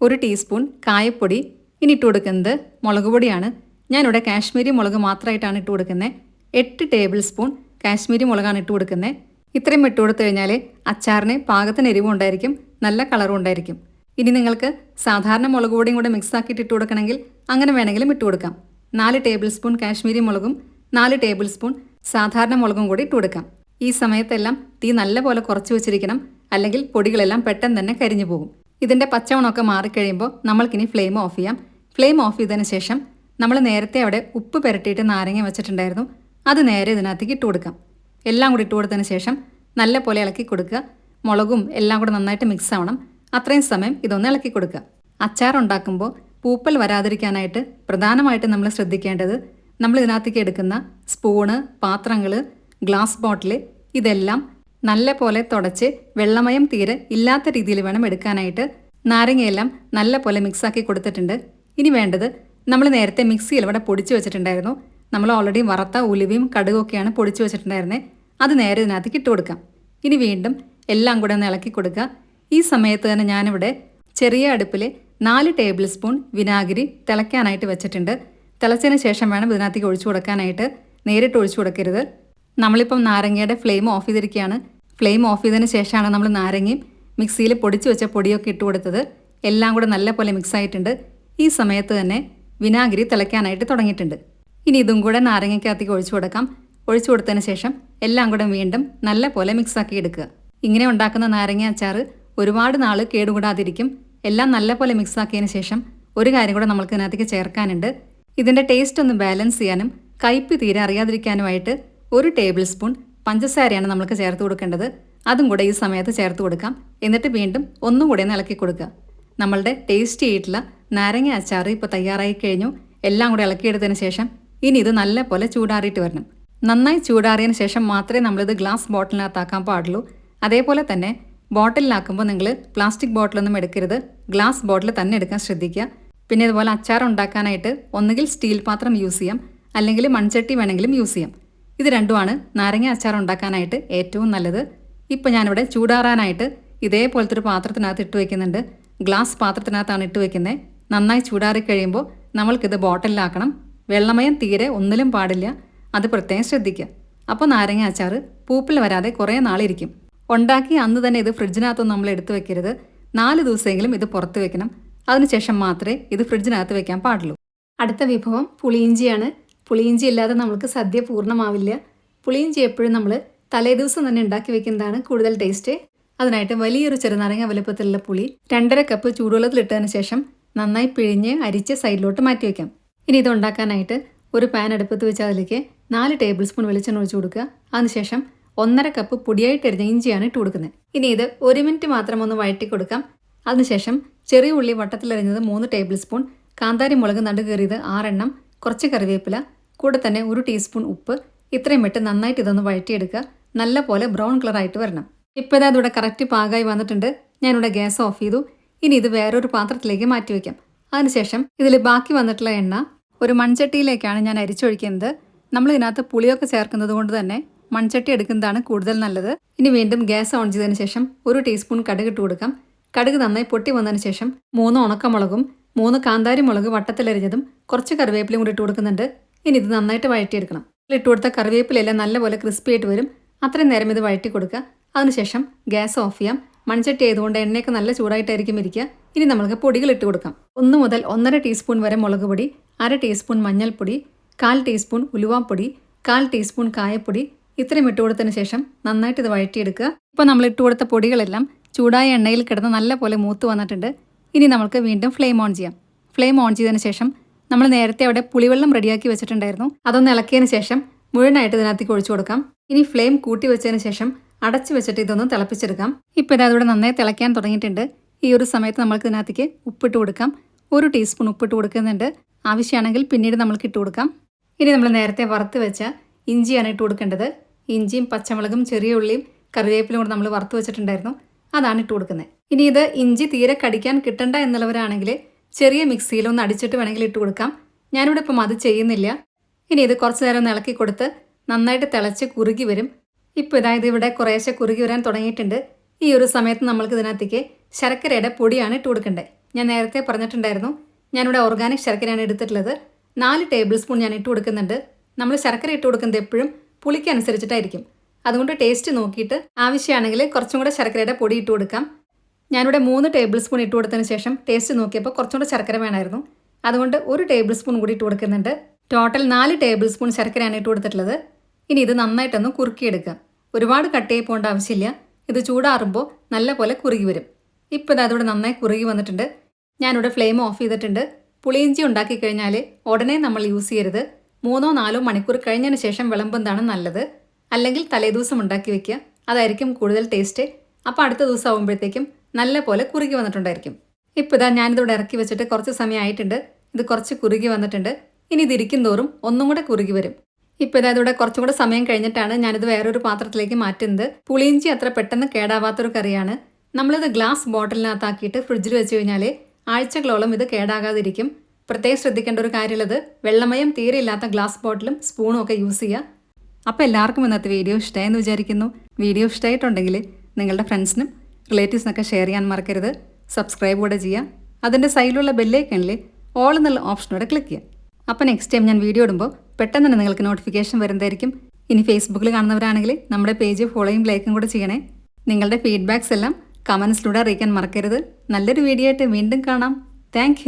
Speaker 1: ഒരു ടീസ്പൂൺ കായപ്പൊടി. ഇനി ഇട്ട് കൊടുക്കുന്നത് മുളക് പൊടിയാണ്. ഞാനിവിടെ കാശ്മീരി മുളക് മാത്രമായിട്ടാണ് ഇട്ട് കൊടുക്കുന്നത്. എട്ട് ടേബിൾ സ്പൂൺ കാശ്മീരി മുളകാണ് ഇട്ട് കൊടുക്കുന്നത്. ഇത്രയും ഇട്ട് കൊടുത്തു കഴിഞ്ഞാൽ അച്ചാറിന് പാകത്തിന് എരിവും ഉണ്ടായിരിക്കും നല്ല കളറും ഉണ്ടായിരിക്കും. ഇനി നിങ്ങൾക്ക് സാധാരണ മുളക് പൊടിയും കൂടെ മിക്സ് ആക്കിയിട്ട് ഇട്ട് കൊടുക്കണമെങ്കിൽ അങ്ങനെ വേണമെങ്കിലും ഇട്ട് കൊടുക്കാം. നാല് ടേബിൾ സ്പൂൺ കാശ്മീരി മുളകും നാല് ടേബിൾ സ്പൂൺ സാധാരണ മുളകും കൂടി ഇട്ട് കൊടുക്കാം. ഈ സമയത്തെല്ലാം തീ നല്ലപോലെ കുറച്ച് വെച്ചിരിക്കണം അല്ലെങ്കിൽ പൊടികളെല്ലാം പെട്ടെന്ന് തന്നെ കരിഞ്ഞു പോകും. ഇതിന്റെ പച്ചമണമൊക്കെ മാറിക്കഴിയുമ്പോൾ നമ്മൾക്കിനി ഫ്ലെയിം ഓഫ് ചെയ്യാം. ഫ്ലെയിം ഓഫ് ചെയ്തതിന് ശേഷം നമ്മൾ നേരത്തെ അവിടെ ഉപ്പ് പുരട്ടിയിട്ട് നാരങ്ങ വെച്ചിട്ടുണ്ടായിരുന്നു. അത് നേരെ ഇതിനകത്തേക്ക് ഇട്ട് കൊടുക്കാം. എല്ലാം കൂടി ഇട്ട് കൊടുത്തതിന് ശേഷം നല്ല പോലെ ഇളക്കി കൊടുക്കുക. മുളകും എല്ലാം കൂടെ നന്നായിട്ട് മിക്സ് ആവണം. അത്രയും സമയം ഇതൊന്ന് ഇളക്കി കൊടുക്കുക. അച്ചാർ ഉണ്ടാക്കുമ്പോൾ പൂപ്പൽ വരാതിരിക്കാനായിട്ട് പ്രധാനമായിട്ട് നമ്മൾ ശ്രദ്ധിക്കേണ്ടത് നമ്മൾ ഇതിനകത്തേക്ക് എടുക്കുന്ന സ്പൂണ് പാത്രങ്ങൾ ഗ്ലാസ് ബോട്ടിൽ ഇതെല്ലാം നല്ല പോലെ തുടച്ച് വെള്ളമയം തീരെ ഇല്ലാത്ത രീതിയിൽ വേണം എടുക്കാനായിട്ട്. നാരങ്ങയെല്ലാം നല്ല പോലെ മിക്സാക്കി കൊടുത്തിട്ടുണ്ട്. ഇനി വേണ്ടത് നമ്മൾ നേരത്തെ മിക്സിയിൽ ഇവിടെ പൊടിച്ചു വെച്ചിട്ടുണ്ടായിരുന്നു. നമ്മൾ ഓൾറെഡി വറുത്ത ഉലുവയും കടുകൊക്കെയാണ് പൊടിച്ചു വെച്ചിട്ടുണ്ടായിരുന്നത് അത് നേരെ ഇതിനകത്തേക്ക് ഇട്ട് കൊടുക്കാം. ഇനി വീണ്ടും എല്ലാം കൂടെ ഒന്ന് ഇളക്കി കൊടുക്കുക. ഈ സമയത്ത് തന്നെ ഞാനിവിടെ ചെറിയ അടുപ്പിൽ നാല് ടേബിൾ സ്പൂൺ വിനാഗിരി തിളയ്ക്കാനായിട്ട് വെച്ചിട്ടുണ്ട്. തിളച്ചതിന് ശേഷം വേണം ഇതിനകത്തേക്ക് ഒഴിച്ചു കൊടുക്കാനായിട്ട്. നേരിട്ട് ഒഴിച്ചു കൊടുക്കരുത്. നമ്മളിപ്പം നാരങ്ങയുടെ ഫ്ലെയിം ഓഫ് ചെയ്തിരിക്കുകയാണ്. ഫ്ലെയിം ഓഫ് ചെയ്തതിന് ശേഷമാണ് നമ്മൾ നാരങ്ങയും മിക്സിയിൽ പൊടിച്ചു വെച്ച പൊടിയൊക്കെ ഇട്ട് കൊടുത്തത്. എല്ലാം കൂടെ നല്ല പോലെ മിക്സ് ആയിട്ടുണ്ട്. ഈ സമയത്ത് തന്നെ വിനാഗിരി തിളയ്ക്കാനായിട്ട് തുടങ്ങിയിട്ടുണ്ട്. ഇനി ഇതും കൂടെ നാരങ്ങയ്ക്കകത്തേക്ക് ഒഴിച്ചു കൊടുക്കാം. ഒഴിച്ചു കൊടുത്തതിന് ശേഷം എല്ലാം കൂടെ വീണ്ടും നല്ല പോലെ മിക്സാക്കി എടുക്കുക. ഇങ്ങനെ ഉണ്ടാക്കുന്ന നാരങ്ങ അച്ചാർ ഒരുപാട് നാൾ കേടുകൂടാതിരിക്കും. എല്ലാം നല്ല പോലെ മിക്സാക്കിയതിന് ശേഷം ഒരു കാര്യം കൂടെ നമ്മൾക്ക് ഇതിനകത്തേക്ക് ചേർക്കാനുണ്ട്. ഇതിന്റെ ടേസ്റ്റ് ഒന്ന് ബാലൻസ് ചെയ്യാനും കയ്പ് തീരെ അറിയാതിരിക്കാനുമായിട്ട് ഒരു ടേബിൾ സ്പൂൺ പഞ്ചസാരയാണ് നമ്മൾക്ക് ചേർത്ത് കൊടുക്കേണ്ടത്. അതും കൂടെ ഈ സമയത്ത് ചേർത്ത് കൊടുക്കാം. എന്നിട്ട് വീണ്ടും ഒന്നും കൂടെ ഇളക്കി കൊടുക്കുക. നമ്മളുടെ ടേസ്റ്റി ആയിട്ടുള്ള നാരങ്ങ അച്ചാർ ഇപ്പോൾ തയ്യാറായി കഴിഞ്ഞു. എല്ലാം കൂടെ ഇളക്കിയെടുത്തതിന് ശേഷം ഇനി ഇത് നല്ല പോലെ ചൂടാറിയിട്ട് വരണം. നന്നായി ചൂടാറിയതിന് ശേഷം മാത്രമേ നമ്മളിത് ഗ്ലാസ് ബോട്ടിലിനകത്താക്കാൻ പാടുള്ളൂ. അതേപോലെ തന്നെ ബോട്ടിലാക്കുമ്പോൾ നിങ്ങൾ പ്ലാസ്റ്റിക് ബോട്ടിലൊന്നും എടുക്കരുത്. ഗ്ലാസ് ബോട്ടിൽ തന്നെ എടുക്കാൻ ശ്രദ്ധിക്കുക. പിന്നെ ഇതുപോലെ അച്ചാർ ഉണ്ടാക്കാനായിട്ട് ഒന്നുകിൽ സ്റ്റീൽ പാത്രം യൂസ് ചെയ്യാം. അല്ലെങ്കിൽ മൺചട്ടി വേണമെങ്കിലും യൂസ് ചെയ്യാം. ഇത് രണ്ടുമാണ് നാരങ്ങ അച്ചാർ ഉണ്ടാക്കാനായിട്ട് ഏറ്റവും നല്ലത്. ഇപ്പോൾ ഞാനിവിടെ ചൂടാറാനായിട്ട് ഇതേപോലത്തെ ഒരു പാത്രത്തിനകത്ത് ഇട്ട് വയ്ക്കുന്നുണ്ട് ഗ്ലാസ് പാത്രത്തിനകത്താണ് ഇട്ട് വയ്ക്കുന്നത് നന്നായി ചൂടാറി കഴിയുമ്പോൾ നമ്മൾക്കിത് ബോട്ടിലാക്കണം വെള്ളമയം തീരെ ഒന്നിലും പാടില്ല. അത് പ്രത്യേകം ശ്രദ്ധിക്കുക അപ്പോൾ നാരങ്ങ അച്ചാർ പൂപ്പിൽ വരാതെ കുറേ നാളിരിക്കും. ഉണ്ടാക്കി അന്ന് തന്നെ ഇത് ഫ്രിഡ്ജിനകത്തൊന്നും നമ്മൾ എടുത്തു വെക്കരുത്. നാല് ദിവസമെങ്കിലും ഇത് പുറത്ത് വെക്കണം. അതിനുശേഷം മാത്രമേ ഇത് ഫ്രിഡ്ജിനകത്ത് വെക്കാൻ പാടുള്ളൂ. അടുത്ത വിഭവം പുളിയിഞ്ചിയാണ്. പുളിയിഞ്ചി ഇല്ലാതെ നമുക്ക് സദ്യ പൂർണമാവില്ല. പുളിയിഞ്ചി എപ്പോഴും നമ്മൾ തലേദിവസം തന്നെ ഉണ്ടാക്കി വെക്കുന്നതാണ് കൂടുതൽ ടേസ്റ്റ്. അതിനായിട്ട് വലിയൊരു ചെറുനാരങ്ങ വലുപ്പത്തിലുള്ള പുളി രണ്ടര കപ്പ് ചൂടുവെള്ളത്തിലിട്ടതിന് ശേഷം നന്നായി പിഴിഞ്ഞ് അരിച്ച് സൈഡിലോട്ട് മാറ്റി വയ്ക്കാം ഇനി ഇത് ഉണ്ടാക്കാനായിട്ട് ഒരു പാൻ അടുപ്പത്ത് വെച്ച് അതിലേക്ക് നാല് ടേബിൾ സ്പൂൺ വെളിച്ചെണ്ണ ഒഴിച്ച് കൊടുക്കുക. അതിനുശേഷം ഒന്നര കപ്പ് പൊടിയായിട്ട് എരിഞ്ഞ ഇഞ്ചിയാണ് ഇട്ട് കൊടുക്കുന്നത്. ഇനി ഇത് ഒരു മിനിറ്റ് മാത്രം ഒന്ന് വഴറ്റി കൊടുക്കാം. അതിനുശേഷം ചെറിയ ഉള്ളി വട്ടത്തിലരിഞ്ഞത് മൂന്ന് ടേബിൾ സ്പൂൺ കാന്താരി മുളക് നടുകേറിയത് ആറെണ്ണം കുറച്ച് കറിവേപ്പില കൂടെ തന്നെ ഒരു ടീസ്പൂൺ ഉപ്പ്. ഇത്രയും ഇട്ട് നന്നായിട്ട് ഇതൊന്ന് വഴറ്റിയെടുക്കുക. നല്ല പോലെ ബ്രൗൺ കളറായിട്ട് വരണം. ഇപ്പോൾ ഇതാ ഇവിടെ കറക്റ്റ് പാകമായി വന്നിട്ടുണ്ട്. ഞാനിവിടെ ഗ്യാസ് ഓഫ് ചെയ്തു. ഇനി ഇത് വേറൊരു പാത്രത്തിലേക്ക് മാറ്റി വയ്ക്കാം അതിനുശേഷം ഇതിൽ ബാക്കി വന്നിട്ടുള്ള എണ്ണ ഒരു മൺചട്ടിയിലേക്കാണ് ഞാൻ അരിച്ചൊഴിക്കുന്നത്. നമ്മൾ ഇതിനകത്ത് പുളിയൊക്കെ ചേർക്കുന്നത് കൊണ്ട് തന്നെ മൺചട്ടി എടുക്കുന്നതാണ് കൂടുതൽ നല്ലത്. ഇനി വീണ്ടും ഗ്യാസ് ഓൺ ചെയ്തതിന് ശേഷം ഒരു ടീസ്പൂൺ കടുക് ഇട്ട് കൊടുക്കാം. കടുക് നന്നായി പൊട്ടി വന്നതിന് ശേഷം മൂന്ന് ഉണക്കമുളകും മൂന്ന് കാന്താരി മുളക് വട്ടത്തിലരിഞ്ഞതും കുറച്ച് കറിവേപ്പിലയും കൂടി ഇട്ട് കൊടുക്കുന്നുണ്ട്. ഇനി ഇത് നന്നായിട്ട് വഴറ്റിയെടുക്കണം. ഇട്ട് കൊടുത്ത കറിവേപ്പിലെല്ലാം നല്ലപോലെ ക്രിസ്പി ആയിട്ട് വരും. അത്രയും നേരം ഇത് വഴറ്റി കൊടുക്കുക. അതിനുശേഷം ഗ്യാസ് ഓഫ് ചെയ്യാം. മൺചട്ടി ആയതുകൊണ്ട് എണ്ണയൊക്കെ നല്ല ചൂടായിട്ടായിരിക്കും ഇരിക്കുക. ഇനി നമ്മൾക്ക് പൊടികൾ ഇട്ട് കൊടുക്കാം. ഒന്ന് മുതൽ ഒന്നര ടീസ്പൂൺ വരെ മുളക് പൊടി അര ടീസ്പൂൺ മഞ്ഞൾപ്പൊടി കാൽ ടീസ്പൂൺ ഉലുവാപ്പൊടി കാൽ ടീസ്പൂൺ കായപ്പൊടി ഇത്രയും ഇട്ട് കൊടുത്തതിന് ശേഷം നന്നായിട്ട് ഇത് വഴറ്റിയെടുക്കുക. ഇപ്പോൾ നമ്മൾ ഇട്ട് കൊടുത്ത പൊടികളെല്ലാം ചൂടായ എണ്ണയിൽ കിടന്ന് നല്ല പോലെ മൂത്ത് വന്നിട്ടുണ്ട്. ഇനി നമുക്ക് വീണ്ടും ഫ്ലെയിം ഓൺ ചെയ്യാം. ഫ്ലെയിം ഓൺ ചെയ്തതിന് ശേഷം നമ്മൾ നേരത്തെ അവിടെ പുളിവെള്ളം റെഡിയാക്കി വെച്ചിട്ടുണ്ടായിരുന്നു. അതൊന്ന് ഇളക്കിയതിന് ശേഷം മുഴുവനായിട്ട് ഇതിനകത്തേക്ക് ഒഴിച്ചു കൊടുക്കാം. ഇനി ഫ്ലെയിം കൂട്ടി വെച്ചതിന് ശേഷം അടച്ചു വെച്ചിട്ട് ഇതൊന്ന് തിളപ്പിച്ചെടുക്കാം. ഇപ്പോൾ ഇത് നന്നായി തിളയ്ക്കാൻ തുടങ്ങിയിട്ടുണ്ട്. ഈ ഒരു സമയത്ത് നമ്മൾക്ക് ഇതിനകത്തേക്ക് ഉപ്പിട്ട് കൊടുക്കാം. ഒരു ടീസ്പൂൺ ഉപ്പിട്ട് കൊടുക്കുന്നുണ്ട്. ആവശ്യമാണെങ്കിൽ പിന്നീട് നമ്മൾക്ക് ഇട്ട് കൊടുക്കാം. ഇനി നമ്മൾ നേരത്തെ വറുത്ത് വെച്ച ഇഞ്ചിയാണ് ഇട്ട് കൊടുക്കേണ്ടത്. ഇഞ്ചിയും പച്ചമുളകും ചെറിയ ഉള്ളിയും കറിവേപ്പിലും കൂടെ നമ്മൾ വറുത്ത് വെച്ചിട്ടുണ്ടായിരുന്നു. അതാണ് ഇട്ട് കൊടുക്കുന്നത്. ഇനി ഇത് ഇഞ്ചി തീരെ കടിക്കാൻ കിട്ടണ്ട എന്നുള്ളവരാണെങ്കിൽ ചെറിയ മിക്സിയിൽ ഒന്ന് അടിച്ചിട്ട് വേണമെങ്കിൽ ഇട്ട് കൊടുക്കാം. ഞാനിവിടെ ഇപ്പം അത് ചെയ്യുന്നില്ല. ഇനി ഇത് കുറച്ച് നേരം ഒന്ന് ഇളക്കി കൊടുത്ത് നന്നായിട്ട് തിളച്ച് കുറുകി വരും. ഇപ്പോൾ ഇതായത് ഇവിടെ കുറേശ്ശെ കുറുകി വരാൻ തുടങ്ങിയിട്ടുണ്ട്. ഈ ഒരു സമയത്ത് നമ്മൾക്ക് ഇതിനകത്തേക്ക് ശർക്കരയുടെ പൊടിയാണ് ഇട്ട് കൊടുക്കേണ്ടത്. ഞാൻ നേരത്തെ പറഞ്ഞിട്ടുണ്ടായിരുന്നു. ഞാനിവിടെ ഓർഗാനിക് ശർക്കരയാണ് എടുത്തിട്ടുള്ളത്. നാല് ടേബിൾ സ്പൂൺ ഞാൻ ഇട്ട് കൊടുക്കുന്നുണ്ട്. നമ്മൾ ശർക്കര ഇട്ട് കൊടുക്കുന്നത് എപ്പോഴും പുളിക്ക് അനുസരിച്ചിട്ടായിരിക്കും. അതുകൊണ്ട് ടേസ്റ്റ് നോക്കിയിട്ട് ആവശ്യമാണെങ്കിൽ കുറച്ചും കൂടെ ശർക്കരയുടെ പൊടി ഇട്ട് കൊടുക്കാം. ഞാനിവിടെ മൂന്ന് ടേബിൾ സ്പൂൺ ഇട്ട് കൊടുത്തതിന് ശേഷം ടേസ്റ്റ് നോക്കിയപ്പോൾ കുറച്ചും കൂടെ ശർക്കര വേണമായിരുന്നു. അതുകൊണ്ട് ഒരു ടേബിൾ സ്പൂൺ കൂടി ഇട്ട് കൊടുക്കുന്നുണ്ട്. ടോട്ടൽ നാല് ടേബിൾ സ്പൂൺ ശർക്കരയാണ് ഇട്ട് കൊടുത്തിട്ടുള്ളത്. ഇനി ഇത് നന്നായിട്ടൊന്ന് കുറുക്കിയെടുക്കാം ഒരുപാട് കട്ട് ചെയ്യാൻ പോകേണ്ട ആവശ്യമില്ല. ഇത് ചൂടാറുമ്പോൾ നല്ല പോലെ കുറുകി വരും. ഇപ്പോൾ ഇത് അതോടെ നന്നായി കുറുകി വന്നിട്ടുണ്ട്. ഞാനിവിടെ ഫ്ലെയിം ഓഫ് ചെയ്തിട്ടുണ്ട്. പുളിയിഞ്ചി ഉണ്ടാക്കി കഴിഞ്ഞാൽ ഉടനെ നമ്മൾ യൂസ് ചെയ്യരുത്. മൂന്നോ നാലോ മണിക്കൂർ കഴിഞ്ഞതിന് ശേഷം വിളമ്പുന്നതാണ് നല്ലത്. അല്ലെങ്കിൽ തലേദിവസം ഉണ്ടാക്കി വെക്കുക. അതായിരിക്കും കൂടുതൽ ടേസ്റ്റ്. അപ്പോൾ അടുത്ത ദിവസം ആകുമ്പോഴത്തേക്കും നല്ല പോലെ കുറുകി വന്നിട്ടുണ്ടായിരിക്കും. ഇപ്പോൾ ഇതാ ഞാനിതോടെ ഇറക്കി വെച്ചിട്ട് കുറച്ച് സമയമായിട്ടുണ്ട്. ഇത് കുറച്ച് കുറുകി വന്നിട്ടുണ്ട്. ഇനി ഇതിരിക്കും തോറും ഒന്നും കൂടെ കുറുകി വരും. ഇപ്പോൾ ഇതാ ഇതോടെ കുറച്ചും കൂടെ സമയം കഴിഞ്ഞിട്ടാണ് ഞാനിത് വേറൊരു പാത്രത്തിലേക്ക് മാറ്റുന്നത്. പുളിയിഞ്ചി അത്ര പെട്ടെന്ന് കേടാവാത്തൊരു കറിയാണ്. നമ്മളിത് ഗ്ലാസ് ബോട്ടിലിനകത്താക്കിയിട്ട് ഫ്രിഡ്ജിൽ വെച്ച് കഴിഞ്ഞാൽ ആഴ്ചകളോളം ഇത് കേടാകാതിരിക്കും. പ്രത്യേകം ശ്രദ്ധിക്കേണ്ട ഒരു കാര്യമുള്ളത് വെള്ളമയം തീരെ ഇല്ലാത്ത ഗ്ലാസ് ബോട്ടിലും സ്പൂണും ഒക്കെ യൂസ് ചെയ്യുക അപ്പോൾ എല്ലാവർക്കും ഇന്നത്തെ വീഡിയോ ഇഷ്ടമായെന്ന് വിചാരിക്കുന്നു. വീഡിയോ ഇഷ്ടമായിട്ടുണ്ടെങ്കിൽ നിങ്ങളുടെ ഫ്രണ്ട്സിനും റിലേറ്റീവ്സിനൊക്കെ ഷെയർ ചെയ്യാൻ മറക്കരുത്. സബ്സ്ക്രൈബ് കൂടെ ചെയ്യുക അതിന്റെ സൈഡിലുള്ള ബെല്ലേക്കണിൽ ഓൾ എന്നുള്ള ഓപ്ഷനോടെ ക്ലിക്ക് ചെയ്യുക അപ്പോൾ നെക്സ്റ്റ് ടൈം ഞാൻ വീഡിയോ ഇടുമ്പോൾ പെട്ടെന്ന് തന്നെ നിങ്ങൾക്ക് നോട്ടിഫിക്കേഷൻ വരുന്നതായിരിക്കും. ഇനി ഫേസ്ബുക്കിൽ കാണുന്നവരാണെങ്കിൽ നമ്മുടെ പേജ് ഫോളോയും ലൈക്കും കൂടെ ചെയ്യണേ. നിങ്ങളുടെ ഫീഡ്ബാക്സ് എല്ലാം കമൻസിലൂടെ അറിയിക്കാൻ മറക്കരുത്. നല്ലൊരു വീഡിയോ ആയിട്ട് വീണ്ടും കാണാം. താങ്ക്